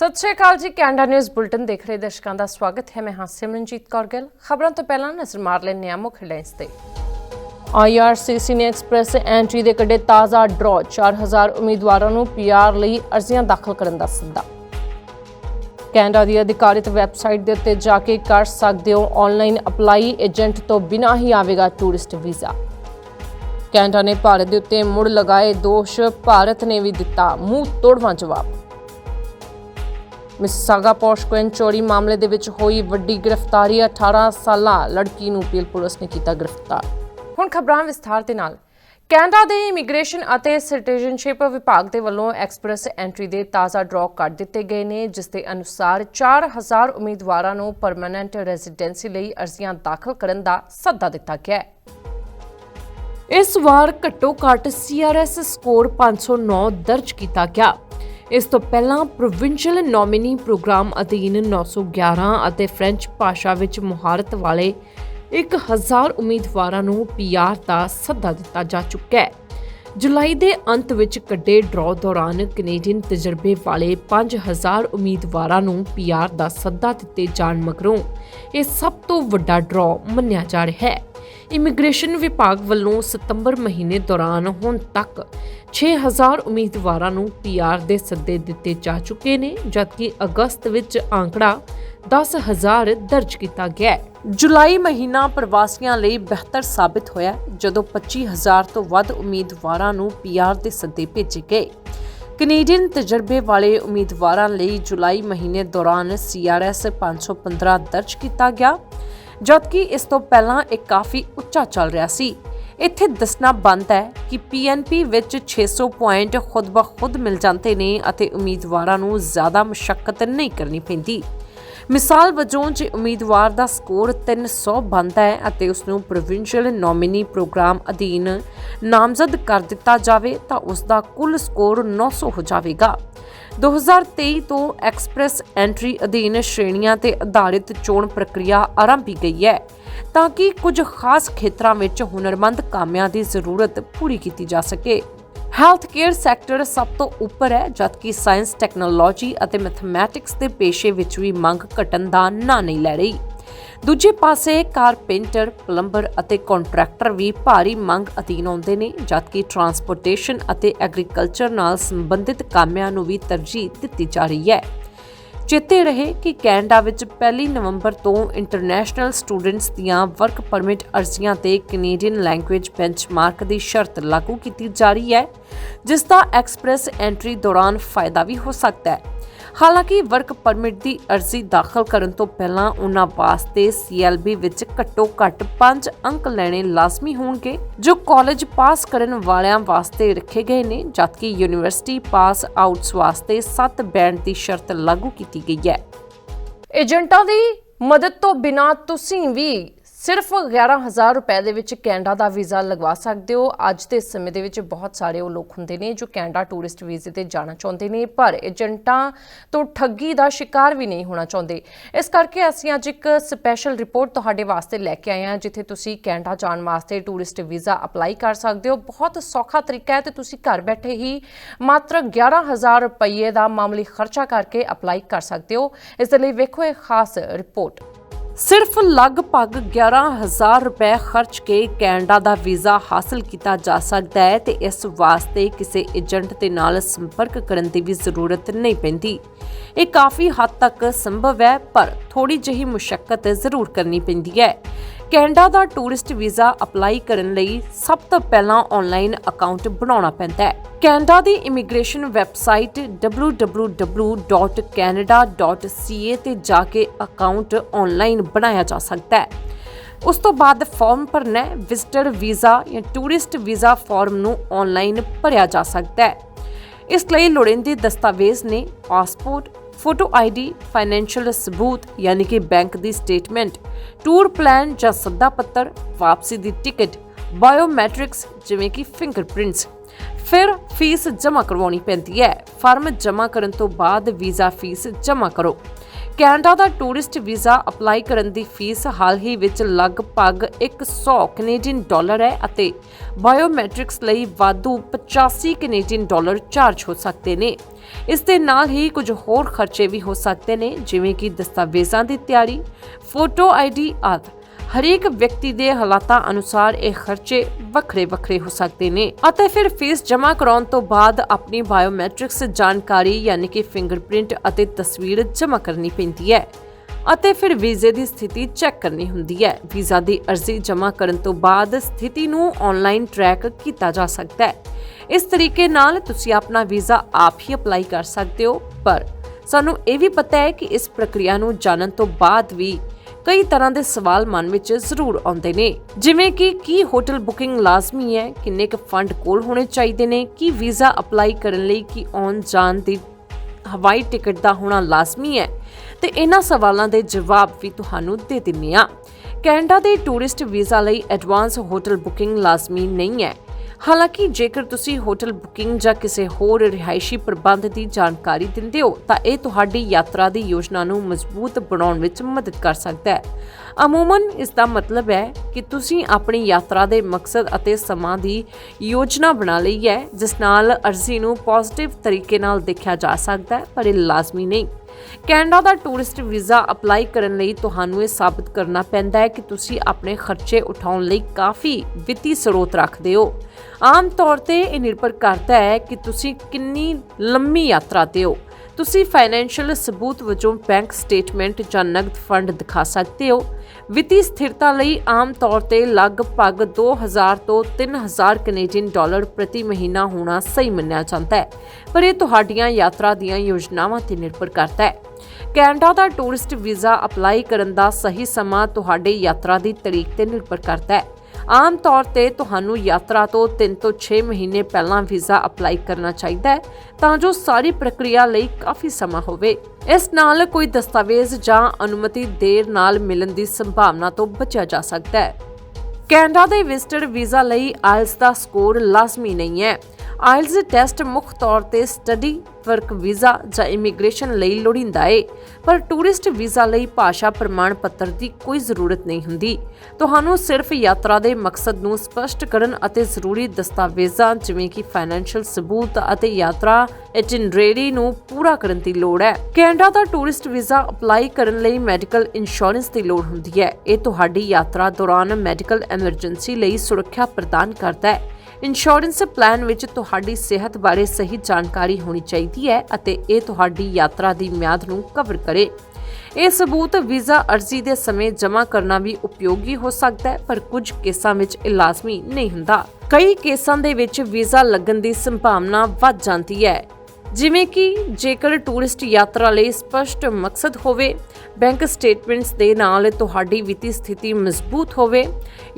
ਸਤਿ ਸ਼੍ਰੀ ਅਕਾਲ ਜੀ, Canada news bulletin ਦੇਖ ਰਹੇ ਦਰਸ਼ਕਾਂ ਦਾ ਸਵਾਗਤ ਹੈ। ਮੈਂ ਹਾਂ ਸਿਮਰਨਜੀਤ ਕੌਰ ਗਿੱਲ। ਖਬਰਾਂ ਤੋਂ ਪਹਿਲਾਂ ਨਜ਼ਰ ਮਾਰ ਲੈਂਦੇ ਹਾਂ ਮੁੱਖ ਹੈਡਲਾਈਨਸ ਤੇ। ਆਈਆਰਸੀਸੀ ਨੇ ਐਕਸਪ੍ਰੈਸ ਐਂਟਰੀ ਦੇ ਕੱਢੇ ਤਾਜ਼ਾ ਡਰਾਅ। 4000 ਉਮੀਦਵਾਰਾਂ ਨੂੰ ਪੀਆਰ ਲਈ ਅਰਜ਼ੀਆਂ ਦਾਖਲ ਕਰਨ ਦਾ ਸੱਦਾ। ਕੈਨੇਡਾ ਦੀ ਅਧਿਕਾਰਿਤ ਵੈਬਸਾਈਟ ਦੇ ਉੱਤੇ ਜਾ ਕੇ ਕਰ ਸਕਦੇ ਹੋ ਆਨਲਾਈਨ ਅਪਲਾਈ ਏਜੰਟ ਤੋਂ ਬਿਨਾਂ ਹੀ ਆਵੇਗਾ ਟੂਰਿਸਟ ਵੀਜ਼ਾ। ਕੈਨੇਡਾ ਨੇ ਭਾਰਤ ਦੇ ਉੱਤੇ ਮੁੜ ਲਗਾਏ ਦੋਸ਼। ਭਾਰਤ ਨੇ ਵੀ ਦਿੱਤਾ ਮੂੰਹ ਤੋੜਵਾਂ ਜਵਾਬ। ਮਿਸਾਗਾ ਪੋਸ਼ਕੋਇਨ ਚੋਰੀ ਮਾਮਲੇ ਦੇ ਵਿੱਚ ਹੋਈ ਵੱਡੀ ਗ੍ਰਿਫਤਾਰੀ। 18 ਸਾਲਾ ਲੜਕੀ ਨੂੰ ਪੀਲ ਪੁਲਿਸ ਨੇ ਕੀਤਾ ਗ੍ਰਿਫਤਾਰ। ਹੁਣ ਖਬਰਾਂ ਵਿਸਥਾਰ ਦੇ ਨਾਲ। ਕੈਨੇਡਾ ਦੇ ਇਮੀਗ੍ਰੇਸ਼ਨ ਅਤੇ ਸਿਟੀਜ਼ਨਸ਼ਿਪ ਵਿਭਾਗ ਦੇ ਵੱਲੋਂ ਐਕਸਪ੍ਰੈਸ ਐਂਟਰੀ ਦੇ ਤਾਜ਼ਾ ਡਰਾਅ ਕੱਢ ਦਿੱਤੇ ਗਏ ਨੇ, ਜਿਸ ਦੇ ਅਨੁਸਾਰ 4000 ਉਮੀਦਵਾਰਾਂ ਨੂੰ ਪਰਮਨੈਂਟ ਰੈਜ਼ੀਡੈਂਸੀ ਲਈ ਅਰਜ਼ੀਆਂ ਦਾਖਲ ਕਰਨ ਦਾ ਸੱਦਾ ਦਿੱਤਾ ਗਿਆ ਹੈ। ਇਸ ਵਾਰ ਘੱਟੋ ਘੱਟ CRS ਸਕੋਰ 509 ਦਰਜ ਕੀਤਾ ਗਿਆ। ਇਸ ਤੋਂ ਪਹਿਲਾਂ ਪ੍ਰੋਵਿੰਸ਼ੀਅਲ ਨੋਮਿਨੀ ਪ੍ਰੋਗਰਾਮ ਅਧੀਨ 911 ਅਤੇ ਫ੍ਰੈਂਚ ਭਾਸ਼ਾ ਵਿੱਚ ਮੁਹਾਰਤ ਵਾਲੇ 1000 ਉਮੀਦਵਾਰਾਂ ਨੂੰ ਪੀਆਰ ਦਾ ਸੱਦਾ ਦਿੱਤਾ ਜਾ ਚੁੱਕਾ ਹੈ। ਜੁਲਾਈ ਦੇ ਅੰਤ ਵਿੱਚ ਕੱਢੇ ਡਰਾਅ ਦੌਰਾਨ ਕੈਨੇਡੀਅਨ ਤਜਰਬੇ ਵਾਲੇ 5000 ਉਮੀਦਵਾਰਾਂ ਨੂੰ ਪੀਆਰ ਦਾ ਸੱਦਾ ਦਿੱਤੇ ਜਾਣ ਮਗਰੋਂ ਇਹ ਸਭ ਤੋਂ ਵੱਡਾ ਡਰਾਅ ਮੰਨਿਆ ਜਾ ਰਿਹਾ ਹੈ। ਇਮੀਗ੍ਰੇਸ਼ਨ ਵਿਭਾਗ ਵੱਲੋਂ ਸਤੰਬਰ ਮਹੀਨੇ ਦੌਰਾਨ ਹੁਣ ਤੱਕ 6000 ਉਮੀਦਵਾਰਾਂ ਨੂੰ ਪੀਆਰ ਦੇ ਸੱਦੇ ਦਿੱਤੇ ਜਾ ਚੁੱਕੇ ਨੇ, ਜਦਕਿ ਅਗਸਤ ਵਿੱਚ ਆંકੜਾ 10000 ਦਰਜ ਕੀਤਾ ਗਿਆ ਹੈ। ਜੁਲਾਈ ਮਹੀਨਾ ਪ੍ਰਵਾਸੀਆਂ ਲਈ ਬਿਹਤਰ ਸਾਬਿਤ ਹੋਇਆ ਜਦੋਂ 25000 ਤੋਂ ਵੱਧ ਉਮੀਦਵਾਰਾਂ ਨੂੰ ਪੀਆਰ ਦੇ ਸੱਦੇ ਭੇਜੇ ਗਏ। ਕੈਨੇਡੀਅਨ ਤਜਰਬੇ ਵਾਲੇ ਉਮੀਦਵਾਰਾਂ ਲਈ ਜੁਲਾਈ ਮਹੀਨੇ ਦੌਰਾਨ CRS 515 ਦਰਜ ਕੀਤਾ ਗਿਆ, ਜਦਕਿ ਇਸ ਤੋਂ ਪਹਿਲਾਂ ਇਹ ਕਾਫੀ ਉੱਚਾ ਚੱਲ ਰਿਹਾ ਸੀ। ਇੱਥੇ ਦੱਸਣਾ ਬੰਦ ਹੈ ਕਿ PNP ਵਿੱਚ 600 ਪੁਆਇੰਟ ਖੁਦ ਬਖੁਦ ਮਿਲ ਜਾਂਦੇ ਨੇ ਅਤੇ ਉਮੀਦਵਾਰਾਂ ਨੂੰ ਜ਼ਿਆਦਾ ਮੁਸ਼ਕਲ ਨਹੀਂ ਕਰਨੀ ਪੈਂਦੀ। ਮਿਸਾਲ ਵਜੋਂ ਜੇ ਉਮੀਦਵਾਰ ਦਾ ਸਕੋਰ 300 ਬਣਦਾ ਹੈ ਅਤੇ ਉਸ ਨੂੰ ਪ੍ਰੋਵਿੰਸ਼ੀਅਲ ਨੋਮਿਨੀ ਪ੍ਰੋਗਰਾਮ ਅਧੀਨ ਨਾਮਜ਼ਦ ਕਰ ਦਿੱਤਾ ਜਾਵੇ, ਤਾਂ ਉਸ ਦਾ ਕੁੱਲ ਸਕੋਰ 900 ਹੋ ਜਾਵੇਗਾ। 2023 ਤੋਂ ਐਕਸਪ੍ਰੈਸ ਐਂਟਰੀ ਅਧੀਨ ਸ਼੍ਰੇਣੀਆਂ ਤੇ ਆਧਾਰਿਤ ਚੋਣ ਪ੍ਰਕਿਰਿਆ ਆਰੰਭੀ ਗਈ ਹੈ। ਤਾਂ ਕਿ ਕੁਝ ਖਾਸ ਖੇਤਰਾਂ ਵਿੱਚ ਹੁਨਰਮੰਦ ਕਾਮਿਆਂ ਦੀ ਜ਼ਰੂਰਤ ਪੂਰੀ ਕੀਤੀ ਜਾ ਸਕੇ। ਹੈਲਥ ਕੇਅਰ ਸੈਕਟਰ ਸਭ ਤੋਂ ਉੱਪਰ ਹੈ, ਜਦਕਿ ਸਾਇੰਸ ਟੈਕਨੋਲੋਜੀ ਅਤੇ ਮੈਥਮੈਟਿਕਸ ਦੇ ਪੇਸ਼ੇ ਵਿੱਚ ਵੀ ਮੰਗ ਘਟਣ ਦਾ ਨਾਂ ਨਹੀਂ ਲੈ ਰਹੀ। ਦੂਜੇ ਪਾਸੇ ਕਾਰਪੈਂਟਰ ਪਲੰਬਰ ਅਤੇ ਕੰਟਰੈਕਟਰ ਵੀ ਭਾਰੀ ਮੰਗ ਅਧੀਨ ਆਉਂਦੇ ਨੇ, ਜਦਕਿ ਟਰਾਂਸਪੋਰਟੇਸ਼ਨ ਅਤੇ ਐਗਰੀਕਲਚਰ ਨਾਲ ਸੰਬੰਧਿਤ ਕਾਮਿਆਂ ਨੂੰ ਵੀ ਤਰਜੀਹ ਦਿੱਤੀ ਜਾ ਰਹੀ ਹੈ। ਚੇਤੇ ਰਹੇ ਕਿ ਕੈਨੇਡਾ ਵਿੱਚ ਪਹਿਲੀ ਨਵੰਬਰ ਤੋਂ ਇੰਟਰਨੈਸ਼ਨਲ ਸਟੂਡੈਂਟਸ ਦੀਆਂ ਵਰਕ ਪਰਮਿਟ ਅਰਜ਼ੀਆਂ ਤੇ ਕੈਨੇਡੀਅਨ ਲੈਂਗੁਏਜ ਬੈਂਚਮਾਰਕ ਦੀ ਸ਼ਰਤ ਲਾਗੂ ਕੀਤੀ ਜਾ ਰਹੀ ਹੈ, ਜਿਸ ਦਾ ਐਕਸਪ੍ਰੈਸ ਐਂਟਰੀ ਦੌਰਾਨ ਫਾਇਦਾ ਵੀ ਹੋ ਸਕਦਾ ਹੈ। ਹਾਲਾਂਕਿ ਵਰਕ ਪਰਮਿਟ ਦੀ ਅਰਜ਼ੀ ਦਾਖਲ ਕਰਨ ਤੋਂ ਪਹਿਲਾਂ ਉਹਨਾਂ ਵਾਸਤੇ CLB ਵਿੱਚ ਘੱਟੋ ਘੱਟ 5 ਅੰਕ ਲੈਣੇ ਲਾਜ਼ਮੀ ਹੋਣਗੇ, ਜੋ ਕਾਲਜ ਪਾਸ ਕਰਨ ਵਾਲਿਆਂ ਵਾਸਤੇ ਰੱਖੇ ਗਏ ਨੇ, ਜਦਕਿ ਯੂਨੀਵਰਸਿਟੀ ਪਾਸ ਆਊਟਸ ਵਾਸਤੇ 7 ਬੈਂਡ ਦੀ ਸ਼ਰਤ ਲਾਗੂ ਕੀਤੀ ਗਈ ਹੈ। ਏਜੰਟਾਂ ਦੀ ਮਦਦ ਤੋਂ ਬਿਨਾਂ ਤੁਸੀਂ ਵੀ ਸਿਰਫ 11000 ਰੁਪਏ ਦੇ ਵਿੱਚ ਕੈਨੇਡਾ ਦਾ ਵੀਜ਼ਾ ਲਗਵਾ ਸਕਦੇ ਹੋ। ਅੱਜ ਦੇ ਸਮੇਂ ਦੇ ਵਿੱਚ ਬਹੁਤ ਸਾਰੇ ਉਹ ਲੋਕ ਹੁੰਦੇ ਨੇ ਜੋ ਕੈਨੇਡਾ ਟੂਰਿਸਟ ਵੀਜ਼ੇ ਤੇ ਜਾਣਾ ਚਾਹੁੰਦੇ ਨੇ, ਪਰ ਏਜੰਟਾਂ ਤੋਂ ਠੱਗੀ ਦਾ ਸ਼ਿਕਾਰ ਵੀ ਨਹੀਂ ਹੋਣਾ ਚਾਹੁੰਦੇ। ਇਸ ਕਰਕੇ ਅਸੀਂ ਅੱਜ ਇੱਕ ਸਪੈਸ਼ਲ ਰਿਪੋਰਟ ਤੁਹਾਡੇ ਵਾਸਤੇ ਲੈ ਕੇ ਆਏ ਹਾਂ, ਜਿੱਥੇ ਤੁਸੀਂ ਕੈਨੇਡਾ ਜਾਣ ਵਾਸਤੇ ਟੂਰਿਸਟ ਵੀਜ਼ਾ ਅਪਲਾਈ ਕਰ ਸਕਦੇ ਹੋ। ਬਹੁਤ ਸੌਖਾ ਤਰੀਕਾ ਹੈ ਤੇ ਤੁਸੀਂ ਘਰ ਬੈਠੇ ਹੀ ਮਾਤਰ 11000 ਰੁਪਏ ਦਾ ਮਾਮੂਲੀ ਖਰਚਾ ਕਰਕੇ ਅਪਲਾਈ ਕਰ ਸਕਦੇ ਹੋ। ਇਸ ਦੇ ਲਈ ਵੇਖੋ ਇਹ ਖਾਸ ਰਿਪੋਰਟ। ਸਿਰਫ ਲਗਭਗ 11000 ਰੁਪਏ ਖਰਚ ਕੇ ਕੈਨੇਡਾ ਦਾ ਵੀਜ਼ਾ ਹਾਸਲ ਕੀਤਾ ਜਾ ਸਕਦਾ ਹੈ ਤੇ ਇਸ ਵਾਸਤੇ ਕਿਸੇ ਏਜੰਟ ਦੇ ਨਾਲ ਸੰਪਰਕ ਕਰਨ ਦੀ ਵੀ ਜ਼ਰੂਰਤ ਨਹੀਂ ਪੈਂਦੀ। ਇਹ ਕਾਫੀ ਹੱਦ ਤੱਕ ਸੰਭਵ ਹੈ, ਪਰ ਥੋੜੀ ਜਿਹੀ ਮੁਸ਼ਕਲ ਜ਼ਰੂਰ ਕਰਨੀ ਪੈਂਦੀ ਹੈ। ਕੈਨੇਡਾ ਦਾ ਟੂਰਿਸਟ ਵੀਜ਼ਾ ਅਪਲਾਈ ਕਰਨ ਲਈ ਸਭ ਤੋਂ ਪਹਿਲਾਂ ਆਨਲਾਈਨ ਅਕਾਊਂਟ ਬਣਾਉਣਾ ਪੈਂਦਾ ਹੈ। ਕੈਨੇਡਾ ਦੀ ਇਮੀਗ੍ਰੇਸ਼ਨ ਵੈਬਸਾਈਟ www.canada.ca ਤੇ ਜਾ ਕੇ ਅਕਾਊਂਟ ਆਨਲਾਈਨ ਬਣਾਇਆ ਜਾ ਸਕਦਾ ਹੈ। ਉਸ ਤੋਂ ਬਾਅਦ ਫਾਰਮ ਭਰਨਾ ਹੈ। ਵਿਜ਼ਟਰ ਵੀਜ਼ਾ ਜਾਂ ਟੂਰਿਸਟ ਵੀਜ਼ਾ ਫਾਰਮ ਨੂੰ ਆਨਲਾਈਨ ਭਰਿਆ ਜਾ ਸਕਦਾ ਹੈ। ਇਸ ਲਈ ਲੋੜੀਂਦੇ ਦਸਤਾਵੇਜ਼ ਨੇ ਪਾਸਪੋਰਟ ਫੋਟੋ ਆਈਡੀ, ਫਾਈਨੈਂਸ਼ੀਅਲ ਸਬੂਤ ਯਾਨੀ ਕਿ ਬੈਂਕ ਦੀ ਸਟੇਟਮੈਂਟ, ਟੂਰ ਪਲਾਨ ਜਾਂ ਸੱਦਾ ਪੱਤਰ, ਵਾਪਸੀ ਦੀ ਟਿਕਟ, ਬਾਇਓਮੈਟ੍ਰਿਕਸ ਜਿਵੇਂ ਕਿ ਫਿੰਗਰਪ੍ਰਿੰਟਸ। ਫਿਰ ਫੀਸ ਜਮ੍ਹਾਂ ਕਰਵਾਉਣੀ ਪੈਂਦੀ ਹੈ। ਫਾਰਮ ਜਮ੍ਹਾਂ ਕਰਨ ਤੋਂ ਬਾਅਦ ਵੀਜ਼ਾ ਫੀਸ ਜਮ੍ਹਾਂ ਕਰੋ। ਕੈਨੇਡਾ ਦਾ ਟੂਰਿਸਟ ਵੀਜ਼ਾ ਅਪਲਾਈ ਕਰਨ ਦੀ ਫੀਸ ਹਾਲ ਹੀ ਵਿੱਚ ਲਗਭਗ 100 ਕੈਨੇਡੀਅਨ ਡਾਲਰ ਹੈ ਅਤੇ ਬਾਇਓਮੈਟ੍ਰਿਕਸ ਲਈ ਵਾਧੂ 85 ਕੈਨੇਡੀਅਨ ਡਾਲਰ ਚਾਰਜ ਹੋ ਸਕਦੇ ਨੇ। ਇਸ ਦੇ ਨਾਲ ਹੀ ਕੁਝ ਹੋਰ ਖਰਚੇ ਵੀ ਹੋ ਸਕਦੇ ਨੇ, ਜਿਵੇਂ ਕਿ ਦਸਤਾਵੇਜ਼ਾਂ ਦੀ ਤਿਆਰੀ, ਫੋਟੋ ਆਈਡੀ ਆਦਿ। ਹਰੇਕ ਵਿਅਕਤੀ ਦੇ ਹਾਲਾਤਾਂ ਅਨੁਸਾਰ ਇਹ ਖਰਚੇ ਵੱਖਰੇ ਵੱਖਰੇ ਹੋ ਸਕਦੇ ਨੇ। ਅਤੇ ਫਿਰ ਫੀਸ ਜਮ੍ਹਾਂ ਕਰਾਉਣ ਤੋਂ ਬਾਅਦ ਆਪਣੀ ਬਾਇਓਮੈਟ੍ਰਿਕਸ ਜਾਣਕਾਰੀ, ਯਾਨੀ ਕਿ ਫਿੰਗਰਪ੍ਰਿੰਟ ਅਤੇ ਤਸਵੀਰ ਜਮ੍ਹਾਂ ਕਰਨੀ ਪੈਂਦੀ ਹੈ। ਅਤੇ ਫਿਰ ਵੀਜ਼ੇ ਦੀ ਸਥਿਤੀ ਚੈੱਕ ਕਰਨੀ ਹੁੰਦੀ ਹੈ। ਵੀਜ਼ਾ ਦੀ ਅਰਜ਼ੀ ਜਮ੍ਹਾਂ ਕਰਨ ਤੋਂ ਬਾਅਦ ਸਥਿਤੀ ਨੂੰ ਆਨਲਾਈਨ ਟਰੈਕ ਕੀਤਾ ਜਾ ਸਕਦਾ ਹੈ। ਇਸ ਤਰੀਕੇ ਨਾਲ ਤੁਸੀਂ ਆਪਣਾ ਵੀਜ਼ਾ ਆਪ ਹੀ ਅਪਲਾਈ ਕਰ ਸਕਦੇ ਹੋ। ਪਰ ਸਾਨੂੰ ਇਹ ਵੀ ਪਤਾ ਹੈ ਕਿ ਇਸ ਪ੍ਰਕਿਰਿਆ ਨੂੰ ਜਾਣਨ ਤੋਂ ਬਾਅਦ ਵੀ ਕਈ ਤਰ੍ਹਾਂ ਦੇ ਸਵਾਲ ਮਨ ਵਿੱਚ ਜ਼ਰੂਰ ਆਉਂਦੇ ਨੇ। ਜਿਵੇਂ ਕਿ ਕੀ ਹੋਟਲ ਬੁਕਿੰਗ ਲਾਜ਼ਮੀ ਹੈ? ਕਿੰਨੇ ਕੁ ਫੰਡ ਕੋਲ ਹੋਣੇ ਚਾਹੀਦੇ ਨੇ? ਕੀ ਵੀਜ਼ਾ ਅਪਲਾਈ ਕਰਨ ਲਈ ਕੀ ਆਉਣ ਜਾਣ ਦੀ ਹਵਾਈ ਟਿਕਟ ਦਾ ਹੋਣਾ ਲਾਜ਼ਮੀ ਹੈ? ਤੇ ਇਹਨਾਂ ਸਵਾਲਾਂ ਦੇ ਜਵਾਬ ਵੀ ਤੁਹਾਨੂੰ ਦੇ ਦਿੰਨੇ ਆ। ਕੈਨੇਡਾ ਦੇ ਟੂਰਿਸਟ ਵੀਜ਼ਾ ਲਈ ਐਡਵਾਂਸ ਹੋਟਲ ਬੁਕਿੰਗ ਲਾਜ਼ਮੀ ਨਹੀਂ ਹੈ। ਹਾਲਾਂਕਿ ਜੇਕਰ ਤੁਸੀਂ ਹੋਟਲ ਬੁਕਿੰਗ ਜਾਂ ਕਿਸੇ ਹੋਰ ਰਿਹਾਇਸ਼ੀ ਪ੍ਰਬੰਧ ਦੀ ਜਾਣਕਾਰੀ ਦਿੰਦੇ ਹੋ, ਤਾਂ ਇਹ ਤੁਹਾਡੀ ਯਾਤਰਾ ਦੀ ਯੋਜਨਾ ਨੂੰ ਮਜ਼ਬੂਤ ਬਣਾਉਣ ਵਿੱਚ ਮਦਦ ਕਰ ਸਕਦਾ ਹੈ। ਅਮੂਮਨ ਇਸ ਦਾ ਮਤਲਬ ਹੈ ਕਿ ਤੁਸੀਂ ਆਪਣੀ ਯਾਤਰਾ ਦੇ ਮਕਸਦ ਅਤੇ ਸਮਾਂ ਦੀ ਯੋਜਨਾ ਬਣਾ ਲਈ ਹੈ, ਜਿਸ ਨਾਲ ਅਰਜ਼ੀ ਨੂੰ ਪੋਜ਼ਿਟਿਵ ਤਰੀਕੇ ਨਾਲ ਦੇਖਿਆ ਜਾ ਸਕਦਾ ਹੈ, ਪਰ ਇਹ ਲਾਜ਼ਮੀ ਨਹੀਂ। ਕੈਨੇਡਾ ਦਾ ਟੂਰਿਸਟ ਵੀਜ਼ਾ ਅਪਲਾਈ ਕਰਨ ਲਈ ਤੁਹਾਨੂੰ ਇਹ ਸਾਬਤ ਕਰਨਾ ਪੈਂਦਾ ਹੈ ਕਿ ਤੁਸੀਂ ਆਪਣੇ ਖਰਚੇ ਉਠਾਉਣ ਲਈ ਕਾਫੀ ਵਿੱਤੀ ਸਰੋਤ ਰੱਖਦੇ ਹੋ। ਆਮ ਤੌਰ ਤੇ ਇਹ ਨਿਰਭਰ ਕਰਦਾ ਹੈ ਕਿ ਤੁਸੀਂ ਕਿੰਨੀ ਲੰਮੀ ਯਾਤਰਾ ਤੇ ਹੋ ਤੁਸੀਂ ਫਾਈਨੈਂਸ਼ੀਅਲ ਸਬੂਤ ਵਜੋਂ ਬੈਂਕ ਸਟੇਟਮੈਂਟ ਜਾਂ ਨਗਦ ਫੰਡ ਦਿਖਾ ਸਕਦੇ ਹੋ। ਵਿੱਤੀ ਸਥਿਰਤਾ ਲਈ ਆਮ ਤੌਰ ਤੇ ਲਗਭਗ 2000 ਤੋਂ 3000 ਕੈਨੇਡੀਅਨ ਡਾਲਰ ਪ੍ਰਤੀ ਮਹੀਨਾ ਹੋਣਾ ਸਹੀ ਮੰਨਿਆ ਜਾਂਦਾ ਹੈ, ਪਰ ਇਹ ਤੁਹਾਡੀਆਂ ਯਾਤਰਾ ਦੀਆਂ ਯੋਜਨਾਵਾਂ ਤੇ ਨਿਰਭਰ ਕਰਦਾ ਹੈ। ਕੈਨੇਡਾ ਦਾ ਟੂਰਿਸਟ ਵੀਜ਼ਾ ਅਪਲਾਈ ਕਰਨ ਦਾ ਸਹੀ ਸਮਾਂ ਤੁਹਾਡੇ ਯਾਤਰਾ ਦੀ ਤਰੀਕ ਤੇ ਨਿਰਭਰ ਕਰਦਾ ਹੈ। ਆਮ ਤੌਰ ਤੇ ਤੁਹਾਨੂੰ ਯਾਤਰਾ ਤੋਂ 3 ਤੋਂ 6 ਮਹੀਨੇ ਪਹਿਲਾਂ ਵੀਜ਼ਾ ਅਪਲਾਈ ਕਰਨਾ ਚਾਹੀਦਾ ਹੈ, ਤਾਂ ਜੋ ਸਾਰੀ ਪ੍ਰਕਿਰਿਆ ਲਈ ਕਾਫੀ ਸਮਾਂ ਹੋਵੇ। ਇਸ ਨਾਲ ਕੋਈ ਦਸਤਾਵੇਜ਼ ਜਾਂ ਅਨੁਮਤੀ ਦੇਰ ਨਾਲ ਮਿਲਣ ਦੀ ਸੰਭਾਵਨਾ ਤੋਂ ਬਚਿਆ ਜਾ ਸਕਦਾ ਹੈ। ਕੈਨੇਡਾ ਦੇ ਵਿਜ਼ਟਰ ਵੀਜ਼ਾ ਲਈ ਆਇਲਸ ਦਾ ਸਕੋਰ ਲਾਜ਼ਮੀ ਨਹੀਂ ਹੈ। ਆਇਲਸ ਟੈਸਟ ਮੁੱਖ ਤੌਰ ਤੇ ਸਟੱਡੀ ਵਰਕ ਵੀਜ਼ਾ ਜਾਂ ਇਮੀਗ੍ਰੇਸ਼ਨ ਲਈ ਲੋੜੀਂਦਾ ਹੈ ਪਰ ਟੂਰਿਸਟ ਵੀਜ਼ਾ ਲਈ ਭਾਸ਼ਾ ਪ੍ਰਮਾਣ ਪੱਤਰ ਦੀ ਕੋਈ ਜ਼ਰੂਰਤ ਨਹੀਂ ਹੁੰਦੀ। ਤੁਹਾਨੂੰ ਸਿਰਫ ਯਾਤਰਾ ਦੇ ਮਕਸਦ ਨੂੰ ਸਪਸ਼ਟ ਕਰਨ ਅਤੇ ਜ਼ਰੂਰੀ ਦਸਤਾਵੇਜ਼ਾਂ ਜਿਵੇਂ ਕਿ ਫਾਈਨੈਂਸ਼ੀਅਲ ਸਬੂਤ ਅਤੇ ਯਾਤਰਾ ਇਟਿਨਰੇਰੀ ਨੂੰ ਪੂਰਾ ਕਰਨ ਦੀ ਲੋੜ ਹੈ। ਕੈਨੇਡਾ ਦਾ ਟੂਰਿਸਟ ਵੀਜ਼ਾ ਅਪਲਾਈ ਕਰਨ ਲਈ ਮੈਡੀਕਲ ਇੰਸ਼ੋਰੈਂਸ ਦੀ ਲੋੜ ਹੁੰਦੀ ਹੈ। ਇਹ ਤੁਹਾਡੀ ਯਾਤਰਾ ਦੌਰਾਨ ਮੈਡੀਕਲ ਐਮਰਜੈਂਸੀ ਲਈ ਸੁਰੱਖਿਆ ਪ੍ਰਦਾਨ ਕਰਦਾ ਹੈ। ਇੰਸ਼ੋਰੈਂਸ ਪਲਾਨ ਵਿੱਚ ਤੁਹਾਡੀ ਸਿਹਤ ਬਾਰੇ ਸਹੀ ਜਾਣਕਾਰੀ ਹੋਣੀ ਚਾਹੀਦੀ ਹੈ ਅਤੇ ਇਹ ਤੁਹਾਡੀ ਯਾਤਰਾ ਦੀ ਮਿਆਦ ਨੂੰ ਕਵਰ ਕਰੇ। ਇਹ ਸਬੂਤ ਵੀਜ਼ਾ ਅਰਜ਼ੀ ਦੇ ਸਮੇਂ ਜਮ੍ਹਾਂ ਕਰਨਾ ਵੀ ਉਪਯੋਗੀ ਹੋ ਸਕਦਾ ਹੈ, ਪਰ ਕੁਝ ਕੇਸਾਂ ਵਿੱਚ ਇਹ ਲਾਜ਼ਮੀ ਨਹੀਂ ਹੁੰਦਾ। ਕਈ ਕੇਸਾਂ ਦੇ ਵਿੱਚ ਵੀਜ਼ਾ ਲੱਗਣ ਦੀ ਸੰਭਾਵਨਾ ਵੱਧ ਜਾਂਦੀ ਹੈ। ਜਿਵੇਂ ਕਿ ਜੇਕਰ ਟੂਰਿਸਟ ਯਾਤਰਾ ਲਈ ਸਪਸ਼ਟ ਮਕਸਦ ਹੋਵੇ, ਬੈਂਕ ਸਟੇਟਮੈਂਟਸ ਦੇ ਨਾਲ ਤੁਹਾਡੀ ਵਿੱਤੀ ਸਥਿਤੀ ਮਜ਼ਬੂਤ ਹੋਵੇ,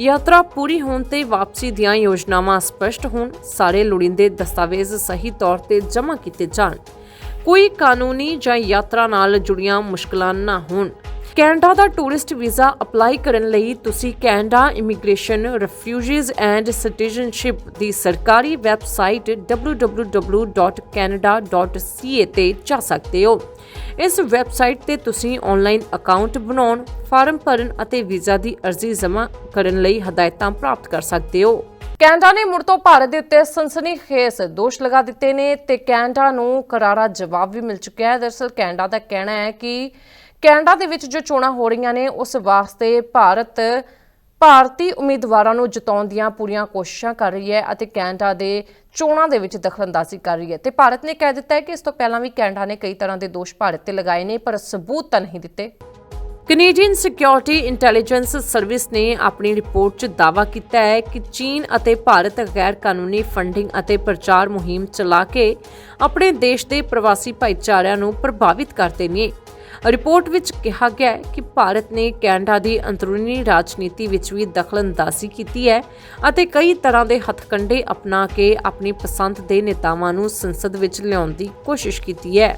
ਯਾਤਰਾ ਪੂਰੀ ਹੋਣ ਤੇ ਵਾਪਸੀ ਦੀਆਂ ਯੋਜਨਾਵਾਂ ਸਪਸ਼ਟ ਹੋਣ, ਸਾਰੇ ਲੋੜੀਂਦੇ ਦਸਤਾਵੇਜ਼ ਸਹੀ ਤੌਰ ਤੇ ਜਮ੍ਹਾਂ ਕੀਤੇ ਜਾਣ। ਕੋਈ ਕਾਨੂੰਨੀ ਜਾਂ ਯਾਤਰਾ ਨਾਲ ਜੁੜੀਆਂ ਮੁਸ਼ਕਲਾਂ ਨਾ ਹੋਣ। ਕੈਨੇਡਾ ਦਾ ਟੂਰਿਸਟ ਵੀਜ਼ਾ ਅਪਲਾਈ ਕਰਨ ਲਈ ਤੁਸੀਂ Canada immigration, refugees and citizenship ਦੀ ਸਰਕਾਰੀ ਵੈਬਸਾਈਟ www.canada.ca ਤੇ ਜਾ ਸਕਦੇ ਹੋ। ਇਸ ਵੈਬਸਾਈਟ ਤੇ ਤੁਸੀਂ ਆਨਲਾਈਨ ਅਕਾਊਂਟ ਬਣਾਉਣ, ਫਾਰਮ ਭਰਨ ਅਤੇ ਵੀਜ਼ਾ ਦੀ ਅਰਜ਼ੀ ਜਮ੍ਹਾਂ ਕਰਨ ਲਈ ਹਦਾਇਤਾਂ ਪ੍ਰਾਪਤ ਕਰ ਸਕਦੇ ਹੋ। ਕੈਨੇਡਾ ਨੇ ਮੁੜ ਤੋਂ ਭਾਰਤ ਦੇ ਉੱਤੇ ਸਨਸਨੀਖੇਜ਼ ਦੋਸ਼ ਲਗਾ ਦਿੱਤੇ ਨੇ ਤੇ ਕੈਨੇਡਾ ਨੂੰ ਕਰਾਰਾ ਜਵਾਬ ਵੀ ਮਿਲ ਚੁੱਕਿਆ ਹੈ। ਦਰਅਸਲ ਕੈਨੇਡਾ ਦਾ ਕਹਿਣਾ ਹੈ ਕਿ ਕੈਨੇਡਾ ਦੇ ਵਿੱਚ ਜੋ ਚੋਣਾਂ ਹੋ ਰਹੀਆਂ ਨੇ, ਉਸ ਵਾਸਤੇ ਭਾਰਤ ਭਾਰਤੀ ਉਮੀਦਵਾਰਾਂ ਨੂੰ ਜਿਤਾਉਣ ਦੀਆਂ ਪੂਰੀਆਂ ਕੋਸ਼ਿਸ਼ਾਂ ਕਰ ਰਹੀ ਹੈ ਅਤੇ ਕੈਨੇਡਾ ਦੇ ਚੋਣਾਂ ਦੇ ਵਿੱਚ ਦਖਲਅੰਦਾਜ਼ੀ ਕਰ ਰਹੀ ਹੈ। ਤੇ ਭਾਰਤ ਨੇ ਕਹਿ ਦਿੱਤਾ ਹੈ ਕਿ ਇਸ ਤੋਂ ਪਹਿਲਾਂ ਵੀ ਕੈਨੇਡਾ ਨੇ ਕਈ ਤਰ੍ਹਾਂ ਦੇ ਦੋਸ਼ ਭਾਰਤ ਤੇ ਲਗਾਏ ਨੇ, ਪਰ ਸਬੂਤ ਤਾਂ ਨਹੀਂ ਦਿੱਤੇ। ਕੈਨੇਡੀਅਨ ਸਿਕਿਉਰਿਟੀ ਇੰਟੈਲੀਜੈਂਸ ਸਰਵਿਸ ਨੇ ਆਪਣੀ ਰਿਪੋਰਟ 'ਚ ਦਾਅਵਾ ਕੀਤਾ ਹੈ ਕਿ ਚੀਨ ਅਤੇ ਭਾਰਤ ਗੈਰ ਕਾਨੂੰਨੀ ਫੰਡਿੰਗ ਅਤੇ ਪ੍ਰਚਾਰ ਮੁਹਿੰਮ ਚਲਾ ਕੇ ਆਪਣੇ ਦੇਸ਼ ਦੇ ਪ੍ਰਵਾਸੀ ਭਾਈਚਾਰਿਆਂ ਨੂੰ ਪ੍ਰਭਾਵਿਤ ਕਰਦੇ ਨੇ। ਰਿਪੋਰਟ ਵਿੱਚ ਕਿਹਾ ਗਿਆ ਹੈ ਕਿ ਭਾਰਤ ਨੇ ਕੈਨੇਡਾ ਦੀ ਅੰਦਰੂਨੀ ਰਾਜਨੀਤੀ ਵਿੱਚ ਵੀ ਦਖਲਅੰਦਾਜ਼ੀ ਕੀਤੀ ਹੈ ਅਤੇ ਕਈ ਤਰ੍ਹਾਂ ਦੇ ਹੱਥਕੰਡੇ ਅਪਣਾ ਕੇ ਆਪਣੀ ਪਸੰਦ ਦੇ ਨੇਤਾਵਾਂ ਨੂੰ ਸੰਸਦ ਵਿੱਚ ਲਿਆਉਣ ਦੀ ਕੋਸ਼ਿਸ਼ ਕੀਤੀ ਹੈ।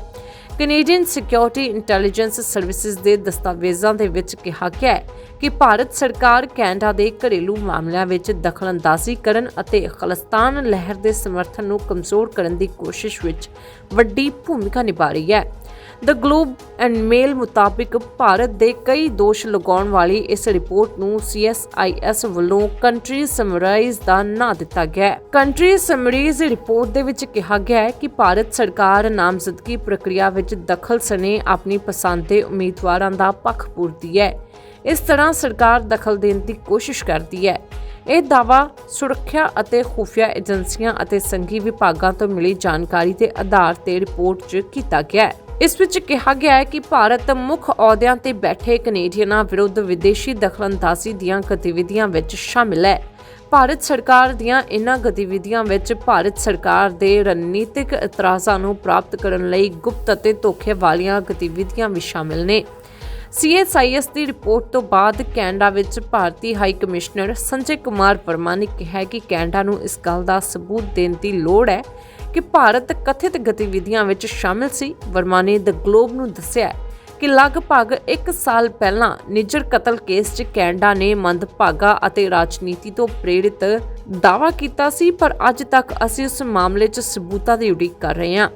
ਕੈਨੇਡੀਅਨ ਸਿਕਿਉਰਿਟੀ ਇੰਟੈਲੀਜੈਂਸ ਸਰਵਿਸਿਜ਼ ਦੇ ਦਸਤਾਵੇਜ਼ਾਂ ਦੇ ਵਿੱਚ ਕਿਹਾ ਗਿਆ ਹੈ ਕਿ ਭਾਰਤ ਸਰਕਾਰ ਕੈਨੇਡਾ ਦੇ ਘਰੇਲੂ ਮਾਮਲਿਆਂ ਵਿੱਚ ਦਖਲਅੰਦਾਜ਼ੀ ਕਰਨ ਅਤੇ ਖਲਿਸਤਾਨ ਲਹਿਰ ਦੇ ਸਮਰਥਨ ਨੂੰ ਕਮਜ਼ੋਰ ਕਰਨ ਦੀ ਕੋਸ਼ਿਸ਼ ਵਿੱਚ ਵੱਡੀ ਭੂਮਿਕਾ ਨਿਭਾ ਰਹੀ ਹੈ। ਦ ਗਲੋਬ ਐਂਡ ਮੇਲ ਮੁਤਾਬਿਕ ਭਾਰਤ ਦੇ ਕਈ ਦੋਸ਼ ਲਗਾਉਣ ਵਾਲੀ ਇਸ ਰਿਪੋਰਟ ਨੂੰ CSIS ਵੱਲੋਂ ਕੰਟਰੀ ਸਮਰਾਈਜ਼ ਦਾ ਨਾਂ ਦਿੱਤਾ ਗਿਆ ਹੈ। ਕੰਟਰੀ ਸਮਰਾਈਜ਼ ਰਿਪੋਰਟ ਦੇ ਵਿੱਚ ਕਿਹਾ ਗਿਆ ਹੈ ਕਿ ਭਾਰਤ ਸਰਕਾਰ ਨਾਮਜ਼ਦਗੀ ਪ੍ਰਕਿਰਿਆ ਵਿੱਚ ਦਖਲ ਸਣੇ ਆਪਣੀ ਪਸੰਦ ਦੇ ਉਮੀਦਵਾਰਾਂ ਦਾ ਪੱਖ ਪੂਰਦੀ ਹੈ। ਇਸ ਤਰ੍ਹਾਂ ਸਰਕਾਰ ਦਖਲ ਦੇਣ ਦੀ ਕੋਸ਼ਿਸ਼ ਕਰਦੀ ਹੈ। ਇਹ ਦਾਵਾ ਸੁਰੱਖਿਆ ਅਤੇ ਖੁਫੀਆ ਏਜੰਸੀਆਂ ਅਤੇ ਸੰਘੀ ਵਿਭਾਗਾਂ ਤੋਂ ਮਿਲੀ ਜਾਣਕਾਰੀ ਦੇ ਆਧਾਰ ਤੇ ਰਿਪੋਰਟ 'ਚ ਕੀਤਾ ਗਿਆ ਹੈ। ਇਸ ਵਿੱਚ ਕਿਹਾ ਗਿਆ ਹੈ ਕਿ ਭਾਰਤ ਮੁੱਖ ਅਹੁਦਿਆਂ ਤੇ ਬੈਠੇ ਕੈਨੇਡੀਅਨਾਂ ਵਿਰੁੱਧ ਵਿਦੇਸ਼ੀ ਦਖਲਅੰਦਾਜ਼ੀ ਦੀਆਂ ਗਤੀਵਿਧੀਆਂ ਵਿੱਚ ਸ਼ਾਮਿਲ ਹੈ। ਭਾਰਤ ਸਰਕਾਰ ਦੀਆਂ ਇਨ੍ਹਾਂ ਗਤੀਵਿਧੀਆਂ ਵਿੱਚ ਭਾਰਤ ਸਰਕਾਰ ਦੇ ਰਣਨੀਤਿਕ ਇਤਰਾਜ਼ਾਂ ਨੂੰ ਪ੍ਰਾਪਤ ਕਰਨ ਲਈ ਗੁਪਤ ਅਤੇ ਧੋਖੇ ਵਾਲੀਆਂ ਗਤੀਵਿਧੀਆਂ ਵੀ ਸ਼ਾਮਿਲ ਨੇ। ਸੀਐਸਆਈਐਸ ਦੀ ਰਿਪੋਰਟ ਤੋਂ ਬਾਅਦ ਕੈਨੇਡਾ ਵਿੱਚ ਭਾਰਤੀ ਹਾਈ ਕਮਿਸ਼ਨਰ ਸੰਜੇ ਕੁਮਾਰ ਵਰਮਾ ਨੇ ਕਿਹਾ ਕਿ ਕੈਨੇਡਾ ਨੂੰ ਇਸ ਗੱਲ ਦਾ ਸਬੂਤ ਦੇਣ ਦੀ ਲੋੜ ਹੈ ਕਿ ਭਾਰਤ ਕਥਿਤ ਗਤੀਵਿਧੀਆਂ ਵਿੱਚ ਸ਼ਾਮਿਲ ਸੀ। ਵਰਮਾ ਨੇ ਦ ਗਲੋਬ ਨੂੰ ਦੱਸਿਆ ਕਿ ਲਗਭਗ 1 ਸਾਲ ਪਹਿਲਾਂ ਨਿੱਜਰ ਕਤਲ ਕੇਸ 'ਚ ਕੈਨੇਡਾ ਨੇ ਮੰਦਭਾਗਾ ਅਤੇ ਰਾਜਨੀਤੀ ਤੋਂ ਪ੍ਰੇਰਿਤ ਦਾਅਵਾ ਕੀਤਾ ਸੀ, ਪਰ ਅੱਜ ਤੱਕ ਅਸੀਂ ਉਸ ਮਾਮਲੇ 'ਚ ਸਬੂਤਾਂ ਦੀ ਉਡੀਕ ਕਰ ਰਹੇ ਹਾਂ।